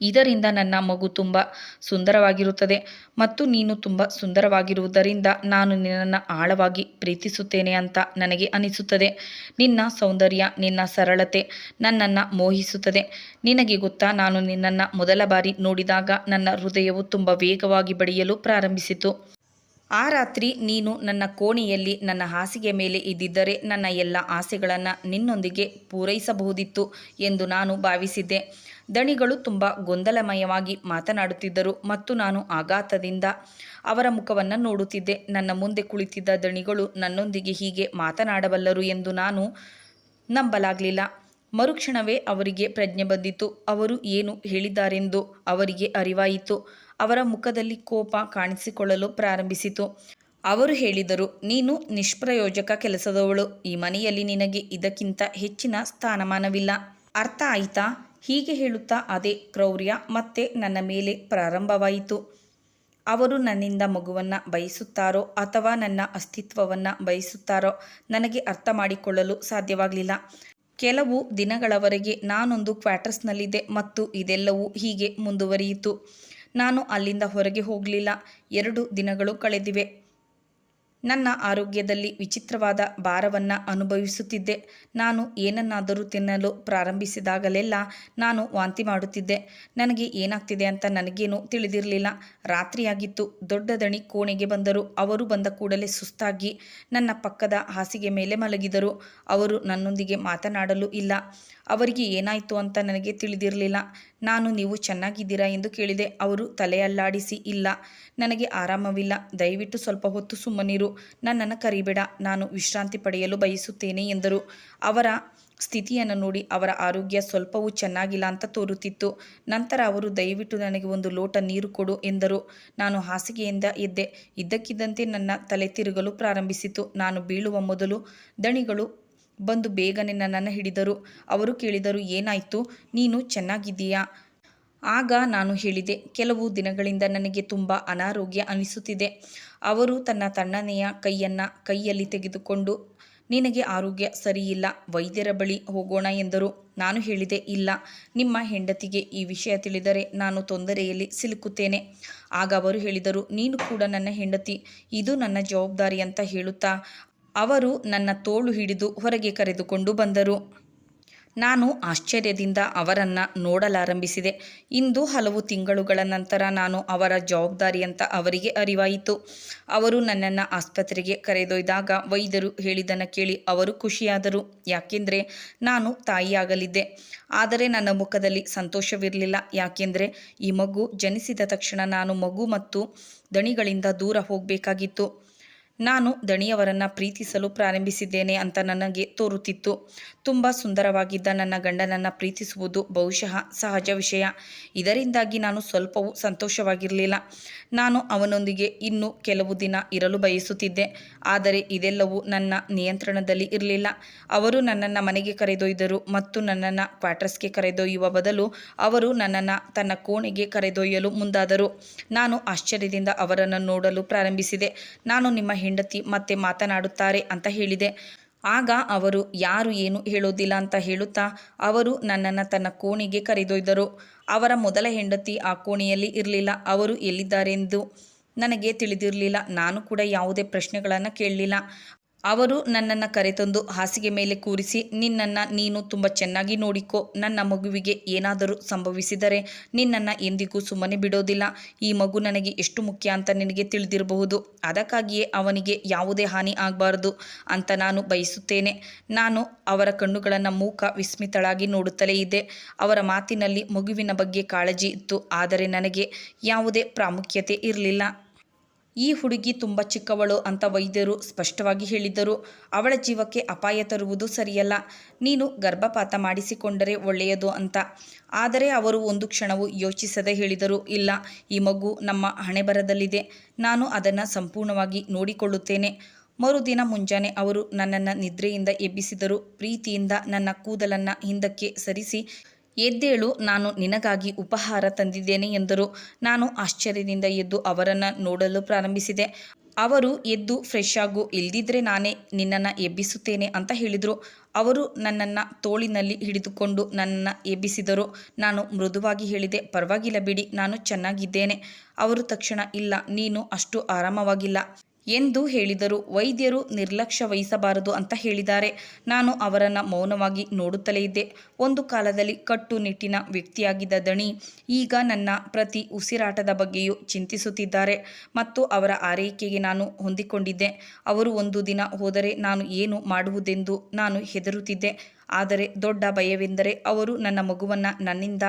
ಇದರಿಂದ ನನ್ನ ಮಗು ತುಂಬ ಸುಂದರವಾಗಿರುತ್ತದೆ ಮತ್ತು ನೀನು ತುಂಬ ಸುಂದರವಾಗಿರುವುದರಿಂದ ನಾನು ನಿನ್ನನ್ನು ಆಳವಾಗಿ ಪ್ರೀತಿಸುತ್ತೇನೆ ಅಂತ ನನಗೆ ಅನಿಸುತ್ತದೆ. ನಿನ್ನ ಸೌಂದರ್ಯ, ನಿನ್ನ ಸರಳತೆ ನನ್ನನ್ನು ಮೋಹಿಸುತ್ತದೆ. ನಿನಗೆ ಗೊತ್ತಾ, ನಾನು ನಿನ್ನನ್ನು ಮೊದಲ ಬಾರಿ ನೋಡಿದಾಗ ನನ್ನ ಹೃದಯವು ತುಂಬ ವೇಗವಾಗಿ ಬಡಿಯಲು ಪ್ರಾರಂಭಿಸಿತು. ಆ ರಾತ್ರಿ ನೀನು ನನ್ನ ಕೋಣೆಯಲ್ಲಿ ನನ್ನ ಹಾಸಿಗೆ ಮೇಲೆ ಇದ್ದಿದ್ದರೆ ನನ್ನ ಎಲ್ಲ ಆಸೆಗಳನ್ನು ನಿನ್ನೊಂದಿಗೆ ಪೂರೈಸಬಹುದಿತ್ತು ಎಂದು ನಾನು ಭಾವಿಸಿದ್ದೆ. ದಣಿಗಳು ತುಂಬ ಗೊಂದಲಮಯವಾಗಿ ಮಾತನಾಡುತ್ತಿದ್ದರು ಮತ್ತು ನಾನು ಆಘಾತದಿಂದ ಅವರ ಮುಖವನ್ನು ನೋಡುತ್ತಿದ್ದೆ. ನನ್ನ ಮುಂದೆ ಕುಳಿತಿದ್ದ ದಣಿಗಳು ನನ್ನೊಂದಿಗೆ ಹೀಗೆ ಮಾತನಾಡಬಲ್ಲರು ಎಂದು ನಾನು ನಂಬಲಾಗಲಿಲ್ಲ. ಮರುಕ್ಷಣವೇ ಅವರಿಗೆ ಪ್ರಜ್ಞೆ ಬಂದಿತು. ಅವರು ಏನು ಹೇಳಿದ್ದಾರೆಂದು ಅವರಿಗೆ ಅರಿವಾಯಿತು. ಅವರ ಮುಖದಲ್ಲಿ ಕೋಪ ಕಾಣಿಸಿಕೊಳ್ಳಲು ಪ್ರಾರಂಭಿಸಿತು. ಅವರು ಹೇಳಿದರು, ನೀನು ನಿಷ್ಪ್ರಯೋಜಕ ಕೆಲಸದವಳು. ಈ ಮನೆಯಲ್ಲಿ ನಿನಗೆ ಇದಕ್ಕಿಂತ ಹೆಚ್ಚಿನ ಸ್ಥಾನಮಾನವಿಲ್ಲ. ಅರ್ಥ ಆಯಿತಾ? ಹೀಗೆ ಹೇಳುತ್ತಾ ಅದೇ ಕ್ರೌರ್ಯ ಮತ್ತೆ ನನ್ನ ಮೇಲೆ ಪ್ರಾರಂಭವಾಯಿತು. ಅವರು ನನ್ನಿಂದ ಮಗುವನ್ನು ಬಯಸುತ್ತಾರೋ ಅಥವಾ ನನ್ನ ಅಸ್ತಿತ್ವವನ್ನು ಬಯಸುತ್ತಾರೋ ನನಗೆ ಅರ್ಥ ಮಾಡಿಕೊಳ್ಳಲು ಸಾಧ್ಯವಾಗಲಿಲ್ಲ. ಕೆಲವು ದಿನಗಳವರೆಗೆ ನಾನೊಂದು ಕ್ವಾರ್ಟರ್ಸ್ನಲ್ಲಿದ್ದೆ ಮತ್ತು ಇದೆಲ್ಲವೂ ಹೀಗೆ ಮುಂದುವರಿಯಿತು. ನಾನು ಅಲ್ಲಿಂದ ಹೊರಗೆ ಹೋಗಲಿಲ್ಲ. ಎರಡು ದಿನಗಳು ಕಳೆದಿವೆ. ನನ್ನ ಆರೋಗ್ಯದಲ್ಲಿ ವಿಚಿತ್ರವಾದ ಭಾರವನ್ನು ಅನುಭವಿಸುತ್ತಿದ್ದೆ. ನಾನು ಏನನ್ನಾದರೂ ತಿನ್ನಲು ಪ್ರಾರಂಭಿಸಿದಾಗಲೆಲ್ಲ ನಾನು ವಾಂತಿ ಮಾಡುತ್ತಿದ್ದೆ. ನನಗೆ ಏನಾಗ್ತಿದೆ ಅಂತ ನನಗೇನು ತಿಳಿದಿರಲಿಲ್ಲ. ರಾತ್ರಿಯಾಗಿತ್ತು. ದೊಡ್ಡ ದಣಿ ಕೋಣೆಗೆ ಬಂದರು. ಅವರು ಬಂದ ಕೂಡಲೇ ಸುಸ್ತಾಗಿ ನನ್ನ ಪಕ್ಕದ ಹಾಸಿಗೆ ಮೇಲೆ ಮಲಗಿದರು. ಅವರು ನನ್ನೊಂದಿಗೆ ಮಾತನಾಡಲು ಇಲ್ಲ. ಅವರಿಗೆ ಏನಾಯಿತು ಅಂತ ನನಗೆ ತಿಳಿದಿರಲಿಲ್ಲ. ನಾನು ನೀವು ಚೆನ್ನಾಗಿದ್ದೀರಾ ಎಂದು ಕೇಳಿದೆ. ಅವರು ತಲೆಯಲ್ಲಾಡಿಸಿ, ಇಲ್ಲ, ನನಗೆ ಆರಾಮವಿಲ್ಲ, ದಯವಿಟ್ಟು ಸ್ವಲ್ಪ ಹೊತ್ತು ಸುಮ್ಮನಿರು, ನನ್ನನ್ನು ಕರಿಬೇಡ, ನಾನು ವಿಶ್ರಾಂತಿ ಪಡೆಯಲು ಬಯಸುತ್ತೇನೆ ಎಂದರು. ಅವರ ಸ್ಥಿತಿಯನ್ನು ನೋಡಿ ಅವರ ಆರೋಗ್ಯ ಸ್ವಲ್ಪವೂ ಚೆನ್ನಾಗಿಲ್ಲ ಅಂತ ತೋರುತ್ತಿತ್ತು. ನಂತರ ಅವರು, ದಯವಿಟ್ಟು ನನಗೆ ಒಂದು ಲೋಟ ನೀರು ಕೊಡು ಎಂದರು. ನಾನು ಹಾಸಿಗೆಯಿಂದ ಎದ್ದೆ. ಇದ್ದಕ್ಕಿದ್ದಂತೆ ನನ್ನ ತಲೆ ತಿರುಗಲು ಪ್ರಾರಂಭಿಸಿತು. ನಾನು ಬೀಳುವ ಮೊದಲು ದಣಿಗಳು ಬಂದು ಬೇಗನೆ ನನ್ನನ್ನು ಹಿಡಿದರು. ಅವರು ಕೇಳಿದರು, ಏನಾಯಿತು? ನೀನು ಚೆನ್ನಾಗಿದ್ದೀಯಾ? ಆಗ ನಾನು ಹೇಳಿದೆ, ಕೆಲವು ದಿನಗಳಿಂದ ನನಗೆ ತುಂಬ ಅನಾರೋಗ್ಯ ಅನಿಸುತ್ತಿದೆ. ಅವರು ತನ್ನ ತಣ್ಣನೆಯ ಕೈಯನ್ನು ಕೈಯಲ್ಲಿ ತೆಗೆದುಕೊಂಡು, ನಿನಗೆ ಆರೋಗ್ಯ ಸರಿಯಿಲ್ಲ, ವೈದ್ಯರ ಬಳಿ ಹೋಗೋಣ ಎಂದರು. ನಾನು ಹೇಳಿದೆ, ಇಲ್ಲ. ನಿಮ್ಮ ಹೆಂಡತಿಗೆ ಈ ವಿಷಯ ತಿಳಿದರೆ ನಾನು ತೊಂದರೆಯಲ್ಲಿ ಸಿಲುಕುತ್ತೇನೆ. ಆಗ ಅವರು ಹೇಳಿದರು, ನೀನು ಕೂಡ ನನ್ನ ಹೆಂಡತಿ, ಇದು ನನ್ನ ಜವಾಬ್ದಾರಿ ಅಂತ ಹೇಳುತ್ತಾ? ಅವರು ನನ್ನ ತೋಳು ಹಿಡಿದು ಹೊರಗೆ ಕರೆದುಕೊಂಡು ಬಂದರು. ನಾನು ಆಶ್ಚರ್ಯದಿಂದ ಅವರನ್ನು ನೋಡಲಾರಂಭಿಸಿದೆ. ಇಂದು ಹಲವು ತಿಂಗಳುಗಳ ನಂತರ ನಾನು ಅವರ ಜವಾಬ್ದಾರಿ ಅಂತ ಅವರಿಗೆ ಅರಿವಾಯಿತು. ಅವರು ನನ್ನನ್ನು ಆಸ್ಪತ್ರೆಗೆ ಕರೆದೊಯ್ದಾಗ ವೈದ್ಯರು ಹೇಳಿದ್ದನ್ನು ಕೇಳಿ ಅವರು ಖುಷಿಯಾದರು. ಯಾಕೆಂದರೆ ನಾನು ತಾಯಿಯಾಗಲಿದ್ದೆ. ಆದರೆ ನನ್ನ ಮುಖದಲ್ಲಿ ಸಂತೋಷವಿರಲಿಲ್ಲ. ಯಾಕೆಂದರೆ ಈ ಮಗು ಜನಿಸಿದ ತಕ್ಷಣ ನಾನು ಮಗು ಮತ್ತು ದಣಿಗಳಿಂದ ದೂರ ಹೋಗಬೇಕಾಗಿತ್ತು. ನಾನು ದಣಿಯವರನ್ನು ಪ್ರೀತಿಸಲು ಪ್ರಾರಂಭಿಸಿದ್ದೇನೆ ಅಂತ ನನಗೆ ತೋರುತ್ತಿತ್ತು. ತುಂಬ ಸುಂದರವಾಗಿದ್ದ ನನ್ನ ಗಂಡನನ್ನು ಪ್ರೀತಿಸುವುದು ಬಹುಶಃ ಸಹಜ ವಿಷಯ. ಇದರಿಂದಾಗಿ ನಾನು ಸ್ವಲ್ಪವೂ ಸಂತೋಷವಾಗಿರಲಿಲ್ಲ. ನಾನು ಅವನೊಂದಿಗೆ ಇನ್ನೂ ಕೆಲವು ದಿನ ಇರಲು ಬಯಸುತ್ತಿದ್ದೆ. ಆದರೆ ಇದೆಲ್ಲವೂ ನನ್ನ ನಿಯಂತ್ರಣದಲ್ಲಿ ಇರಲಿಲ್ಲ. ಅವರು ನನ್ನನ್ನು ಮನೆಗೆ ಕರೆದೊಯ್ದರು ಮತ್ತು ನನ್ನನ್ನು ಕ್ವಾರ್ಟರ್ಸ್ಗೆ ಕರೆದೊಯ್ಯುವ ಬದಲು ಅವರು ನನ್ನನ್ನು ತನ್ನ ಕೋಣೆಗೆ ಕರೆದೊಯ್ಯಲು ಮುಂದಾದರು. ನಾನು ಆಶ್ಚರ್ಯದಿಂದ ಅವರನ್ನು ನೋಡಲು ಪ್ರಾರಂಭಿಸಿದೆ. ನಾನು ನಿಮ್ಮ ಹೆಂಡತಿ ಮತ್ತೆ ಮಾತನಾಡುತ್ತಾರೆ ಅಂತ ಹೇಳಿದೆ. ಆಗ ಅವರು, ಯಾರು ಏನು ಹೇಳೋದಿಲ್ಲ ಅಂತ ಹೇಳುತ್ತಾ? ಅವರು ನನ್ನನ್ನು ತನ್ನ ಕೋಣೆಗೆ ಕರೆದೊಯ್ದರು. ಅವರ ಮೊದಲ ಹೆಂಡತಿ ಆ ಕೋಣೆಯಲ್ಲಿ ಇರಲಿಲ್ಲ. ಅವರು ಎಲ್ಲಿದ್ದಾರೆಂದು ನನಗೆ ತಿಳಿದಿರಲಿಲ್ಲ. ನಾನು ಕೂಡ ಯಾವುದೇ ಪ್ರಶ್ನೆಗಳನ್ನು ಕೇಳಲಿಲ್ಲ. ಅವರು ನನ್ನನ್ನು ಕರೆತಂದು ಹಾಸಿಗೆ ಮೇಲೆ ಕೂರಿಸಿ, ನಿನ್ನನ್ನು ನೀನು ತುಂಬ ಚೆನ್ನಾಗಿ ನೋಡಿಕೋ. ನನ್ನ ಮಗುವಿಗೆ ಏನಾದರೂ ಸಂಭವಿಸಿದರೆ ನಿನ್ನನ್ನು ಎಂದಿಗೂ ಸುಮ್ಮನೆ ಬಿಡೋದಿಲ್ಲ. ಈ ಮಗು ನನಗೆ ಎಷ್ಟು ಮುಖ್ಯ ಅಂತ ನಿನಗೆ ತಿಳಿದಿರಬಹುದು. ಅದಕ್ಕಾಗಿಯೇ ಅವನಿಗೆ ಯಾವುದೇ ಹಾನಿ ಆಗಬಾರದು ಅಂತ ನಾನು ಬಯಸುತ್ತೇನೆ. ನಾನು ಅವರ ಕಣ್ಣುಗಳನ್ನು ಮೂಕ ವಿಸ್ಮಿತಳಾಗಿ ನೋಡುತ್ತಲೇ ಇದ್ದೆ. ಅವರ ಮಾತಿನಲ್ಲಿ ಮಗುವಿನ ಬಗ್ಗೆ ಕಾಳಜಿ ಇತ್ತು. ಆದರೆ ನನಗೆ ಯಾವುದೇ ಪ್ರಾಮುಖ್ಯತೆ ಇರಲಿಲ್ಲ. ಈ ಹುಡುಗಿ ತುಂಬ ಚಿಕ್ಕವಳು ಅಂತ ವೈದ್ಯರು ಸ್ಪಷ್ಟವಾಗಿ ಹೇಳಿದ್ದರು. ಅವಳ ಜೀವಕ್ಕೆ ಅಪಾಯ ತರುವುದು ಸರಿಯಲ್ಲ. ನೀನು ಗರ್ಭಪಾತ ಮಾಡಿಸಿಕೊಂಡರೆ ಒಳ್ಳೆಯದು ಅಂತ. ಆದರೆ ಅವರು ಒಂದು ಕ್ಷಣವು ಯೋಚಿಸದೆ ಹೇಳಿದರು, ಇಲ್ಲ, ಈ ಮಗು ನಮ್ಮ ಹಣೆಬರದಲ್ಲಿದೆ ನಾನು ಅದನ್ನು ಸಂಪೂರ್ಣವಾಗಿ ನೋಡಿಕೊಳ್ಳುತ್ತೇನೆ. ಮರುದಿನ ಮುಂಜಾನೆ ಅವರು ನನ್ನನ್ನು ನಿದ್ರೆಯಿಂದ ಎಬ್ಬಿಸಿದರು. ಪ್ರೀತಿಯಿಂದ ನನ್ನ ಕೂದಲನ್ನು ಹಿಂದಕ್ಕೆ ಸರಿಸಿ ಎದ್ದೇಳು, ನಾನು ನಿನಗಾಗಿ ಉಪಹಾರ ತಂದಿದ್ದೇನೆ ಎಂದರು. ನಾನು ಆಶ್ಚರ್ಯದಿಂದ ಎದ್ದು ಅವರನ್ನು ನೋಡಲು ಪ್ರಾರಂಭಿಸಿದೆ. ಅವರು ಎದ್ದು ಫ್ರೆಶ್ ಆಗು, ಇಲ್ದಿದ್ರೆ ನಾನೇ ನಿನ್ನನ್ನು ಎಬ್ಬಿಸುತ್ತೇನೆ ಅಂತ ಹೇಳಿದರು. ಅವರು ನನ್ನನ್ನು ತೋಳಿನಲ್ಲಿ ಹಿಡಿದುಕೊಂಡು ನನ್ನನ್ನು ಎಬ್ಬಿಸಿದರು. ನಾನು ಮೃದುವಾಗಿ ಹೇಳಿದೆ, ಪರವಾಗಿಲ್ಲ ಬಿಡಿ, ನಾನು ಚೆನ್ನಾಗಿದ್ದೇನೆ. ಅವರು ತಕ್ಷಣ, ಇಲ್ಲ, ನೀನು ಅಷ್ಟು ಆರಾಮವಾಗಿಲ್ಲ. ಎಂದು ಹೇಳಿದರು. ವೈದ್ಯರು ನಿರ್ಲಕ್ಷ್ಯ ವಹಿಸಬಾರದು ಅಂತ ಹೇಳಿದ್ದಾರೆ. ನಾನು ಅವರನ್ನು ಮೌನವಾಗಿ ನೋಡುತ್ತಲೇ ಇದ್ದೆ. ಒಂದು ಕಾಲದಲ್ಲಿ ಕಟ್ಟುನಿಟ್ಟಿನ ವ್ಯಕ್ತಿಯಾಗಿದ್ದ ದಣಿ ಈಗ ನನ್ನ ಪ್ರತಿ ಉಸಿರಾಟದ ಬಗ್ಗೆಯೂ ಚಿಂತಿಸುತ್ತಿದ್ದಾರೆ. ಮತ್ತು ಅವರ ಆರೈಕೆಗೆ ನಾನು ಹೊಂದಿಕೊಂಡಿದ್ದೆ. ಅವರು ಒಂದು ದಿನ ಹೋದರೆ ನಾನು ಏನು ಮಾಡುವುದೆಂದು ನಾನು ಹೆದರುತ್ತಿದ್ದೆ. ಆದರೆ ದೊಡ್ಡ ಭಯವೆಂದರೆ ಅವರು ನನ್ನ ಮಗುವನ್ನು ನನ್ನಿಂದ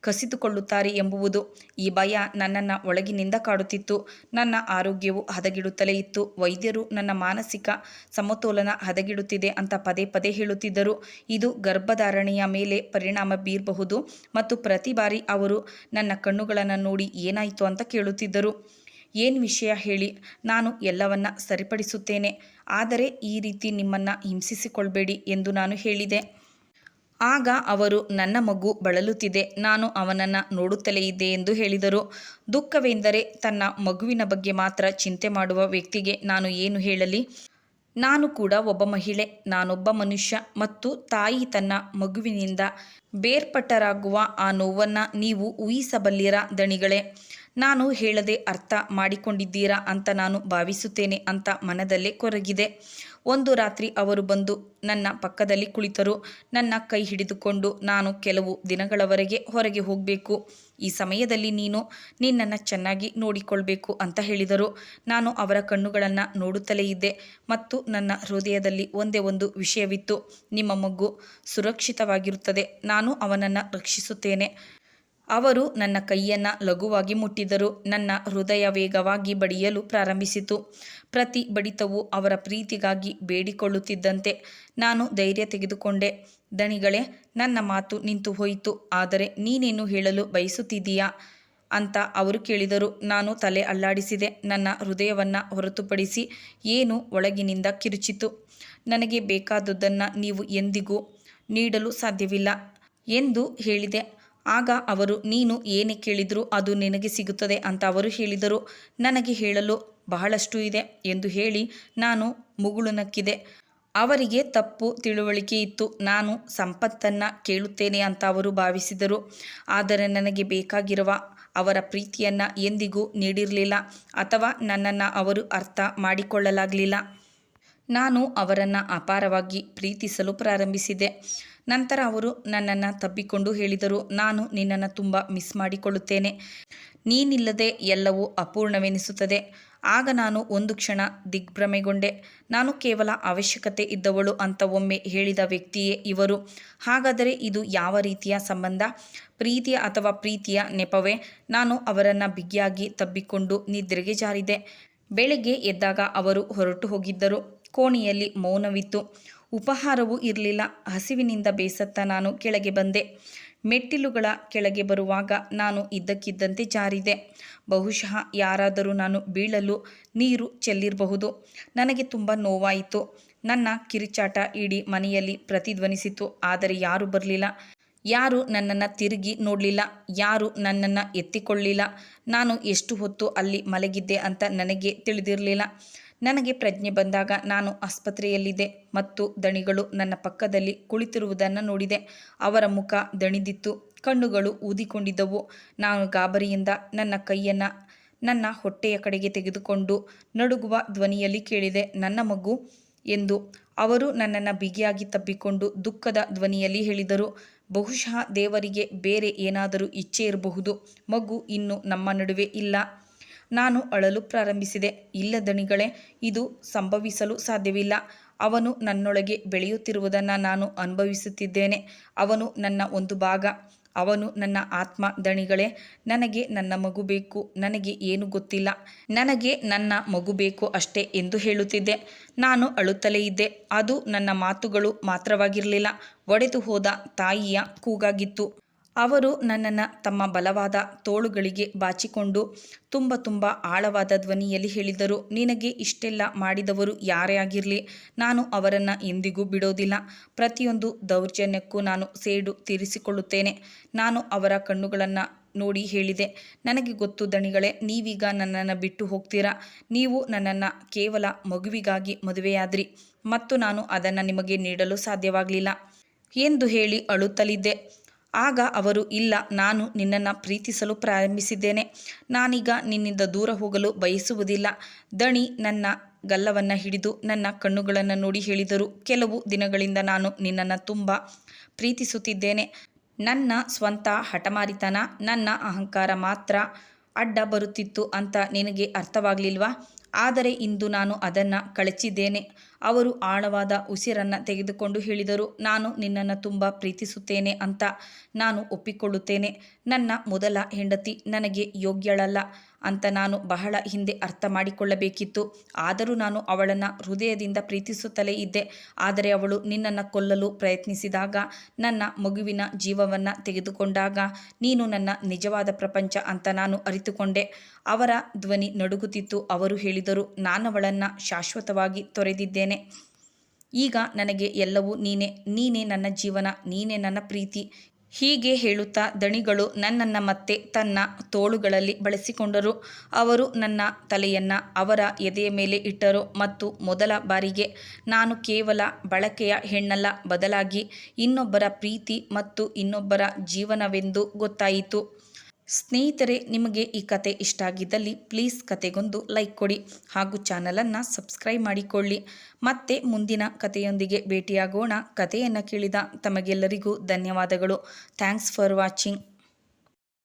ಕಸಿದುಕೊಳ್ಳುತ್ತಾರೆ ಎಂಬುವುದು. ಈ ಭಯ ನನ್ನನ್ನು ಒಳಗಿನಿಂದ ಕಾಡುತ್ತಿತ್ತು. ನನ್ನ ಆರೋಗ್ಯವು ಹದಗಿಡುತ್ತಲೇ ಇತ್ತು. ವೈದ್ಯರು ನನ್ನ ಮಾನಸಿಕ ಸಮತೋಲನ ಹದಗಿಡುತ್ತಿದೆ ಅಂತ ಪದೇ ಪದೇ ಹೇಳುತ್ತಿದ್ದರು. ಇದು ಗರ್ಭಧಾರಣೆಯ ಮೇಲೆ ಪರಿಣಾಮ ಬೀರಬಹುದು ಮತ್ತು ಪ್ರತಿ ಬಾರಿ ಅವರು ನನ್ನ ಕಣ್ಣುಗಳನ್ನು ನೋಡಿ ಏನಾಯಿತು ಅಂತ ಕೇಳುತ್ತಿದ್ದರು. ಏನು ವಿಷಯ ಹೇಳಿ? ನಾನು ಎಲ್ಲವನ್ನ ಸರಿಪಡಿಸುತ್ತೇನೆ. ಆದರೆ ಈ ರೀತಿ ನಿಮ್ಮನ್ನು ಹಿಂಸಿಸಿಕೊಳ್ಬೇಡಿ ಎಂದು ನಾನು ಹೇಳಿದೆ. ಆಗ ಅವರು, ನನ್ನ ಮಗು ಬಳಲುತ್ತಿದೆ, ನಾನು ಅವನನ್ನು ನೋಡುತ್ತಲೇ ಇದ್ದೆ ಎಂದು ಹೇಳಿದರು. ದುಃಖವೆಂದರೆ ತನ್ನ ಮಗುವಿನ ಬಗ್ಗೆ ಮಾತ್ರ ಚಿಂತೆ ಮಾಡುವ ವ್ಯಕ್ತಿಗೆ ನಾನು ಏನು ಹೇಳಲಿ? ನಾನು ಕೂಡ ಒಬ್ಬ ಮಹಿಳೆ, ನಾನೊಬ್ಬ ಮನುಷ್ಯ ಮತ್ತು ತಾಯಿ ತನ್ನ ಮಗುವಿನಿಂದ ಬೇರ್ಪಟ್ಟರಾಗುವ ಆ ನೋವನ್ನು ನೀವು ಊಹಿಸಬಲ್ಲಿರ ದಣಿಗಳೇ ನಾನು ಹೇಳದೆ ಅರ್ಥ ಮಾಡಿಕೊಂಡಿದ್ದೀರಾ ಅಂತ ನಾನು ಭಾವಿಸುತ್ತೇನೆ ಅಂತ ಮನದಲ್ಲೇ ಕೊರಗಿದೆ. ಒಂದು ರಾತ್ರಿ ಅವರು ಬಂದು ನನ್ನ ಪಕ್ಕದಲ್ಲಿ ಕುಳಿತರು. ನನ್ನ ಕೈ ಹಿಡಿದುಕೊಂಡು ನಾನು ಕೆಲವು ದಿನಗಳವರೆಗೆ ಹೊರಗೆ ಹೋಗಬೇಕು. ಈ ಸಮಯದಲ್ಲಿ ನೀನು ನಿನ್ನನ್ನು ಚೆನ್ನಾಗಿ ನೋಡಿಕೊಳ್ಬೇಕು ಅಂತ ಹೇಳಿದರು. ನಾನು ಅವರ ಕಣ್ಣುಗಳನ್ನು ನೋಡುತ್ತಲೇ ಇದ್ದೆ ಮತ್ತು ನನ್ನ ಹೃದಯದಲ್ಲಿ ಒಂದೇ ಒಂದು ವಿಷಯವಿತ್ತು. ನಿಮ್ಮ ಮಗು ಸುರಕ್ಷಿತವಾಗಿರುತ್ತದೆ. ನಾನು ಅವನನ್ನು ರಕ್ಷಿಸುತ್ತೇನೆ. ಅವರು ನನ್ನ ಕೈಯನ್ನು ಲಘುವಾಗಿ ಮುಟ್ಟಿದರು. ನನ್ನ ಹೃದಯ ವೇಗವಾಗಿ ಬಡಿಯಲು ಪ್ರಾರಂಭಿಸಿತು. ಪ್ರತಿ ಬಡಿತವೂ ಅವರ ಪ್ರೀತಿಗಾಗಿ ಬೇಡಿಕೊಳ್ಳುತ್ತಿದ್ದಂತೆ ನಾನು ಧೈರ್ಯ ತೆಗೆದುಕೊಂಡೆ. ದಣಿಗಳೇ, ನನ್ನ ಮಾತು ನಿಂತು ಹೋಯಿತು. ಆದರೆ ನೀನೇನು ಹೇಳಲು ಬಯಸುತ್ತಿದ್ದೀಯಾ? ಅಂತ ಅವರು ಕೇಳಿದರು. ನಾನು ತಲೆ ಅಲ್ಲಾಡಿಸಿದೆ. ನನ್ನ ಹೃದಯವನ್ನು ಹೊರತುಪಡಿಸಿ ಏನು ಒಳಗಿನಿಂದ ಕಿರುಚಿತು? ನನಗೆ ಬೇಕಾದುದನ್ನು ನೀವು ಎಂದಿಗೂ ನೀಡಲು ಸಾಧ್ಯವಿಲ್ಲ ಎಂದು ಹೇಳಿದೆ. ಆಗ ಅವರು, ನೀನು ಏನೇ ಕೇಳಿದರೂ ಅದು ನಿನಗೆ ಸಿಗುತ್ತದೆ ಅಂತ ಅವರು ಹೇಳಿದರು. ನನಗೆ ಹೇಳಲು ಬಹಳಷ್ಟು ಇದೆ ಎಂದು ಹೇಳಿ ನಾನು ಮುಗುಳು ನಕ್ಕಿದೆ. ಅವರಿಗೆ ತಪ್ಪು ತಿಳುವಳಿಕೆ ಇತ್ತು. ನಾನು ಸಂಪತ್ತನ್ನು ಕೇಳುತ್ತೇನೆ ಅಂತ ಅವರು ಭಾವಿಸಿದರು. ಆದರೆ ನನಗೆ ಬೇಕಾಗಿರುವ ಅವರ ಪ್ರೀತಿಯನ್ನು ಎಂದಿಗೂ ನೀಡಿರಲಿಲ್ಲ ಅಥವಾ ನನ್ನನ್ನು ಅವರು ಅರ್ಥ ಮಾಡಿಕೊಳ್ಳಲಾಗಲಿಲ್ಲ. ನಾನು ಅವರನ್ನು ಅಪಾರವಾಗಿ ಪ್ರೀತಿಸಲು ಪ್ರಾರಂಭಿಸಿದೆ. ನಂತರ ಅವರು ನನ್ನನ್ನು ತಬ್ಬಿಕೊಂಡು ಹೇಳಿದರು, ನಾನು ನಿನ್ನನ್ನು ತುಂಬ ಮಿಸ್ ಮಾಡಿಕೊಳ್ಳುತ್ತೇನೆ. ನೀನಿಲ್ಲದೆ ಎಲ್ಲವೂ ಅಪೂರ್ಣವೆನಿಸುತ್ತದೆ. ಆಗ ನಾನು ಒಂದು ಕ್ಷಣ ದಿಗ್ಭ್ರಮೆಗೊಂಡೆ. ನಾನು ಕೇವಲ ಅವಶ್ಯಕತೆ ಇದ್ದವಳು ಅಂತ ಒಮ್ಮೆ ಹೇಳಿದ ವ್ಯಕ್ತಿಯೇ ಇವರು. ಹಾಗಾದರೆ ಇದು ಯಾವ ರೀತಿಯ ಸಂಬಂಧ? ಪ್ರೀತಿಯ ಅಥವಾ ಪ್ರೀತಿಯ ನೆಪವೇ? ನಾನು ಅವರನ್ನು ಬಿಗಿಯಾಗಿ ತಬ್ಬಿಕೊಂಡು ನಿದ್ರೆಗೆ ಜಾರಿದೆ. ಬೆಳಗ್ಗೆ ಎದ್ದಾಗ ಅವರು ಹೊರಟು ಹೋಗಿದ್ದರು. ಕೋಣೆಯಲ್ಲಿ ಮೌನವಿತ್ತು. ಉಪಹಾರವೂ ಇರಲಿಲ್ಲ. ಹಸಿವಿನಿಂದ ಬೇಸತ್ತ ನಾನು ಕೆಳಗೆ ಬಂದೆ. ಮೆಟ್ಟಿಲುಗಳ ಕೆಳಗೆ ಬರುವಾಗ ನಾನು ಇದ್ದಕ್ಕಿದ್ದಂತೆ ಜಾರಿದೆ. ಬಹುಶಃ ಯಾರಾದರೂ ನಾನು ಬೀಳಲು ನೀರು ಚೆಲ್ಲಿರಬಹುದು. ನನಗೆ ತುಂಬ ನೋವಾಯಿತು. ನನ್ನ ಕಿರಿಚಾಟ ಇಡೀ ಮನೆಯಲ್ಲಿ ಪ್ರತಿಧ್ವನಿಸಿತು. ಆದರೆ ಯಾರೂ ಬರಲಿಲ್ಲ. ಯಾರು ನನ್ನನ್ನು ತಿರುಗಿ ನೋಡಲಿಲ್ಲ. ಯಾರು ನನ್ನನ್ನು ಎತ್ತಿಕೊಳ್ಳಲಿಲ್ಲ. ನಾನು ಎಷ್ಟು ಹೊತ್ತು ಅಲ್ಲಿ ಮಲಗಿದ್ದೆ ಅಂತ ನನಗೆ ತಿಳಿದಿರಲಿಲ್ಲ. ನನಗೆ ಪ್ರಜ್ಞೆ ಬಂದಾಗ ನಾನು ಆಸ್ಪತ್ರೆಯಲ್ಲಿದ್ದೆ ಮತ್ತು ದಣಿಗಳು ನನ್ನ ಪಕ್ಕದಲ್ಲಿ ಕುಳಿತಿರುವುದನ್ನು ನೋಡಿದೆ. ಅವರ ಮುಖ ದಣಿದಿತ್ತು, ಕಣ್ಣುಗಳು ಊದಿಕೊಂಡಿದ್ದವು. ನಾನು ಗಾಬರಿಯಿಂದ ನನ್ನ ಕೈಯನ್ನು ನನ್ನ ಹೊಟ್ಟೆಯ ಕಡೆಗೆ ತೆಗೆದುಕೊಂಡು ನಡುಗುವ ಧ್ವನಿಯಲ್ಲಿ ಕೇಳಿದೆ, ನನ್ನ ಮಗು? ಎಂದು. ಅವರು ನನ್ನನ್ನು ಬಿಗಿಯಾಗಿ ತಬ್ಬಿಕೊಂಡು ದುಃಖದ ಧ್ವನಿಯಲ್ಲಿ ಹೇಳಿದರು, ಬಹುಶಃ ದೇವರಿಗೆ ಬೇರೆ ಏನಾದರೂ ಇಚ್ಛೆ ಇರಬಹುದು. ಮಗು ಇನ್ನು ನಮ್ಮ ನಡುವೆ ಇಲ್ಲ. ನಾನು ಅಳಲು ಪ್ರಾರಂಭಿಸಿದೆ. ಇಲ್ಲ ದಣಿಗಳೇ ಇದು ಸಂಭವಿಸಲು ಸಾಧ್ಯವಿಲ್ಲ. ಅವನು ನನ್ನೊಳಗೆ ಬೆಳೆಯುತ್ತಿರುವುದನ್ನು ನಾನು ಅನುಭವಿಸುತ್ತಿದ್ದೇನೆ. ಅವನು ನನ್ನ ಒಂದು ಭಾಗ. ಅವನು ನನ್ನ ಆತ್ಮ ದಣಿಗಳೇ, ನನಗೆ ನನ್ನ ಮಗು ಬೇಕು, ನನಗೆ ಏನು ಗೊತ್ತಿಲ್ಲ. ನನಗೆ ನನ್ನ ಮಗು ಬೇಕು ಅಷ್ಟೇ ಎಂದು ಹೇಳುತ್ತಿದ್ದೆ. ನಾನು ಅಳುತ್ತಲೇ ಇದ್ದೆ. ಅದು ನನ್ನ ಮಾತುಗಳು ಮಾತ್ರವಾಗಿರಲಿಲ್ಲ. ಒಡೆದು ಹೋದ ತಾಯಿಯ ಕೂಗಾಗಿತ್ತು. ಅವರು ನನ್ನನ್ನು ತಮ್ಮ ಬಲವಾದ ತೋಳುಗಳಿಗೆ ಬಾಚಿಕೊಂಡು ತುಂಬ ತುಂಬ ಆಳವಾದ ಧ್ವನಿಯಲ್ಲಿ ಹೇಳಿದರು. ನಿನಗೆ ಇಷ್ಟೆಲ್ಲ ಮಾಡಿದವರು ಯಾರೇ ಆಗಿರಲಿ, ನಾನು ಅವರನ್ನು ಎಂದಿಗೂ ಬಿಡೋದಿಲ್ಲ. ಪ್ರತಿಯೊಂದು ದೌರ್ಜನ್ಯಕ್ಕೂ ನಾನು ಸೇಡು ತೀರಿಸಿಕೊಳ್ಳುತ್ತೇನೆ. ನಾನು ಅವರ ಕಣ್ಣುಗಳನ್ನು ನೋಡಿ ಹೇಳಿದೆ. ನನಗೆ ಗೊತ್ತು ದಣಿಗಳೇ, ನೀವೀಗ ನನ್ನನ್ನು ಬಿಟ್ಟು ಹೋಗ್ತೀರಾ? ನೀವು ನನ್ನನ್ನು ಕೇವಲ ಮಗುವಿಗಾಗಿ ಮದುವೆಯಾದ್ರಿ. ಮತ್ತು ನಾನು ಅದನ್ನು ನಿಮಗೆ ನೀಡಲು ಸಾಧ್ಯವಾಗಲಿಲ್ಲ. ಎಂದು ಹೇಳಿ ಅಳುತ್ತಲಿದ್ದೆ. ಆಗ ಅವರು, ಇಲ್ಲ, ನಾನು ನಿನ್ನನ್ನು ಪ್ರೀತಿಸಲು ಪ್ರಾರಂಭಿಸಿದ್ದೇನೆ. ನಾನೀಗ ನಿನ್ನಿಂದ ದೂರ ಹೋಗಲು ಬಯಸುವುದಿಲ್ಲ. ದಣಿ ನನ್ನ ಗಲ್ಲವನ್ನು ಹಿಡಿದು ನನ್ನ ಕಣ್ಣುಗಳನ್ನು ನೋಡಿ ಹೇಳಿದರು. ಕೆಲವು ದಿನಗಳಿಂದ ನಾನು ನಿನ್ನನ್ನು ತುಂಬ ಪ್ರೀತಿಸುತ್ತಿದ್ದೇನೆ. ನನ್ನ ಸ್ವಂತ ಹಠಮಾರಿತನ, ನನ್ನ ಅಹಂಕಾರ ಮಾತ್ರ ಅಡ್ಡ ಬರುತ್ತಿತ್ತು ಅಂತ ನಿನಗೆ ಅರ್ಥವಾಗಲಿಲ್ವಾ? ಆದರೆ ಇಂದು ನಾನು ಅದನ್ನು ಕಳಚಿದ್ದೇನೆ. ಅವರು ಆಳವಾದ ಉಸಿರನ್ನು ತೆಗೆದುಕೊಂಡು ಹೇಳಿದರು, ನಾನು ನಿನ್ನನ್ನು ತುಂಬ ಪ್ರೀತಿಸುತ್ತೇನೆ ಅಂತ ನಾನು ಒಪ್ಪಿಕೊಳ್ಳುತ್ತೇನೆ. ನನ್ನ ಮೊದಲ ಹೆಂಡತಿ ನನಗೆ ಯೋಗ್ಯಳಲ್ಲ. ಅಂತ ನಾನು ಬಹಳ ಹಿಂದೆ ಅರ್ಥ ಮಾಡಿಕೊಳ್ಳಬೇಕಿತ್ತು. ಆದರೂ ನಾನು ಅವಳನ್ನು ಹೃದಯದಿಂದ ಪ್ರೀತಿಸುತ್ತಲೇ ಇದ್ದೆ. ಆದರೆ ಅವಳು ನಿನ್ನನ್ನು ಕೊಲ್ಲಲು ಪ್ರಯತ್ನಿಸಿದಾಗ, ನನ್ನ ಮಗುವಿನ ಜೀವವನ್ನು ತೆಗೆದುಕೊಂಡಾಗ, ನೀನು ನನ್ನ ನಿಜವಾದ ಪ್ರಪಂಚ ಅಂತ ನಾನು ಅರಿತುಕೊಂಡೆ. ಅವರ ಧ್ವನಿ ನಡುಗುತ್ತಿತ್ತು. ಅವರು ಹೇಳಿದರು ನಾನವಳನ್ನು ಶಾಶ್ವತವಾಗಿ ತೊರೆದಿದ್ದೇನೆ. ಈಗ ನನಗೆ ಎಲ್ಲವೂ ನೀನೇ. ನೀನೇ ನನ್ನ ಜೀವನ. ನೀನೇ ನನ್ನ ಪ್ರೀತಿ. ಹೀಗೆ ಹೇಳುತ್ತಾ ದಣಿಗಳು ನನ್ನನ್ನು ಮತ್ತೆ ತನ್ನ ತೋಳುಗಳಲ್ಲಿ ಬಳಸಿಕೊಂಡರು. ಅವರು ನನ್ನ ತಲೆಯನ್ನು ಅವರ ಎದೆಯ ಮೇಲೆ ಇಟ್ಟರು ಮತ್ತು ಮೊದಲ ಬಾರಿಗೆ ನಾನು ಕೇವಲ ಬಳಕೆಯ ಹೆಣ್ಣಲ್ಲ, ಬದಲಾಗಿ ಇನ್ನೊಬ್ಬರ ಪ್ರೀತಿ ಮತ್ತು ಇನ್ನೊಬ್ಬರ ಜೀವನವೆಂದು ಗೊತ್ತಾಯಿತು. ಸ್ನೇಹಿತರೆ, ನಿಮಗೆ ಈ ಕತೆ ಇಷ್ಟ ಆಗಿದ್ದಲ್ಲಿ ಪ್ಲೀಸ್ ಕತೆಗೊಂದು ಲೈಕ್ ಕೊಡಿ ಹಾಗೂ ಚಾನಲನ್ನು ಸಬ್ಸ್ಕ್ರೈಬ್ ಮಾಡಿಕೊಳ್ಳಿ. ಮತ್ತೆ ಮುಂದಿನ ಕಥೆಯೊಂದಿಗೆ ಭೇಟಿಯಾಗೋಣ. ಕಥೆಯನ್ನು ಕೇಳಿದ ತಮಗೆಲ್ಲರಿಗೂ ಧನ್ಯವಾದಗಳು. Thanks for watching.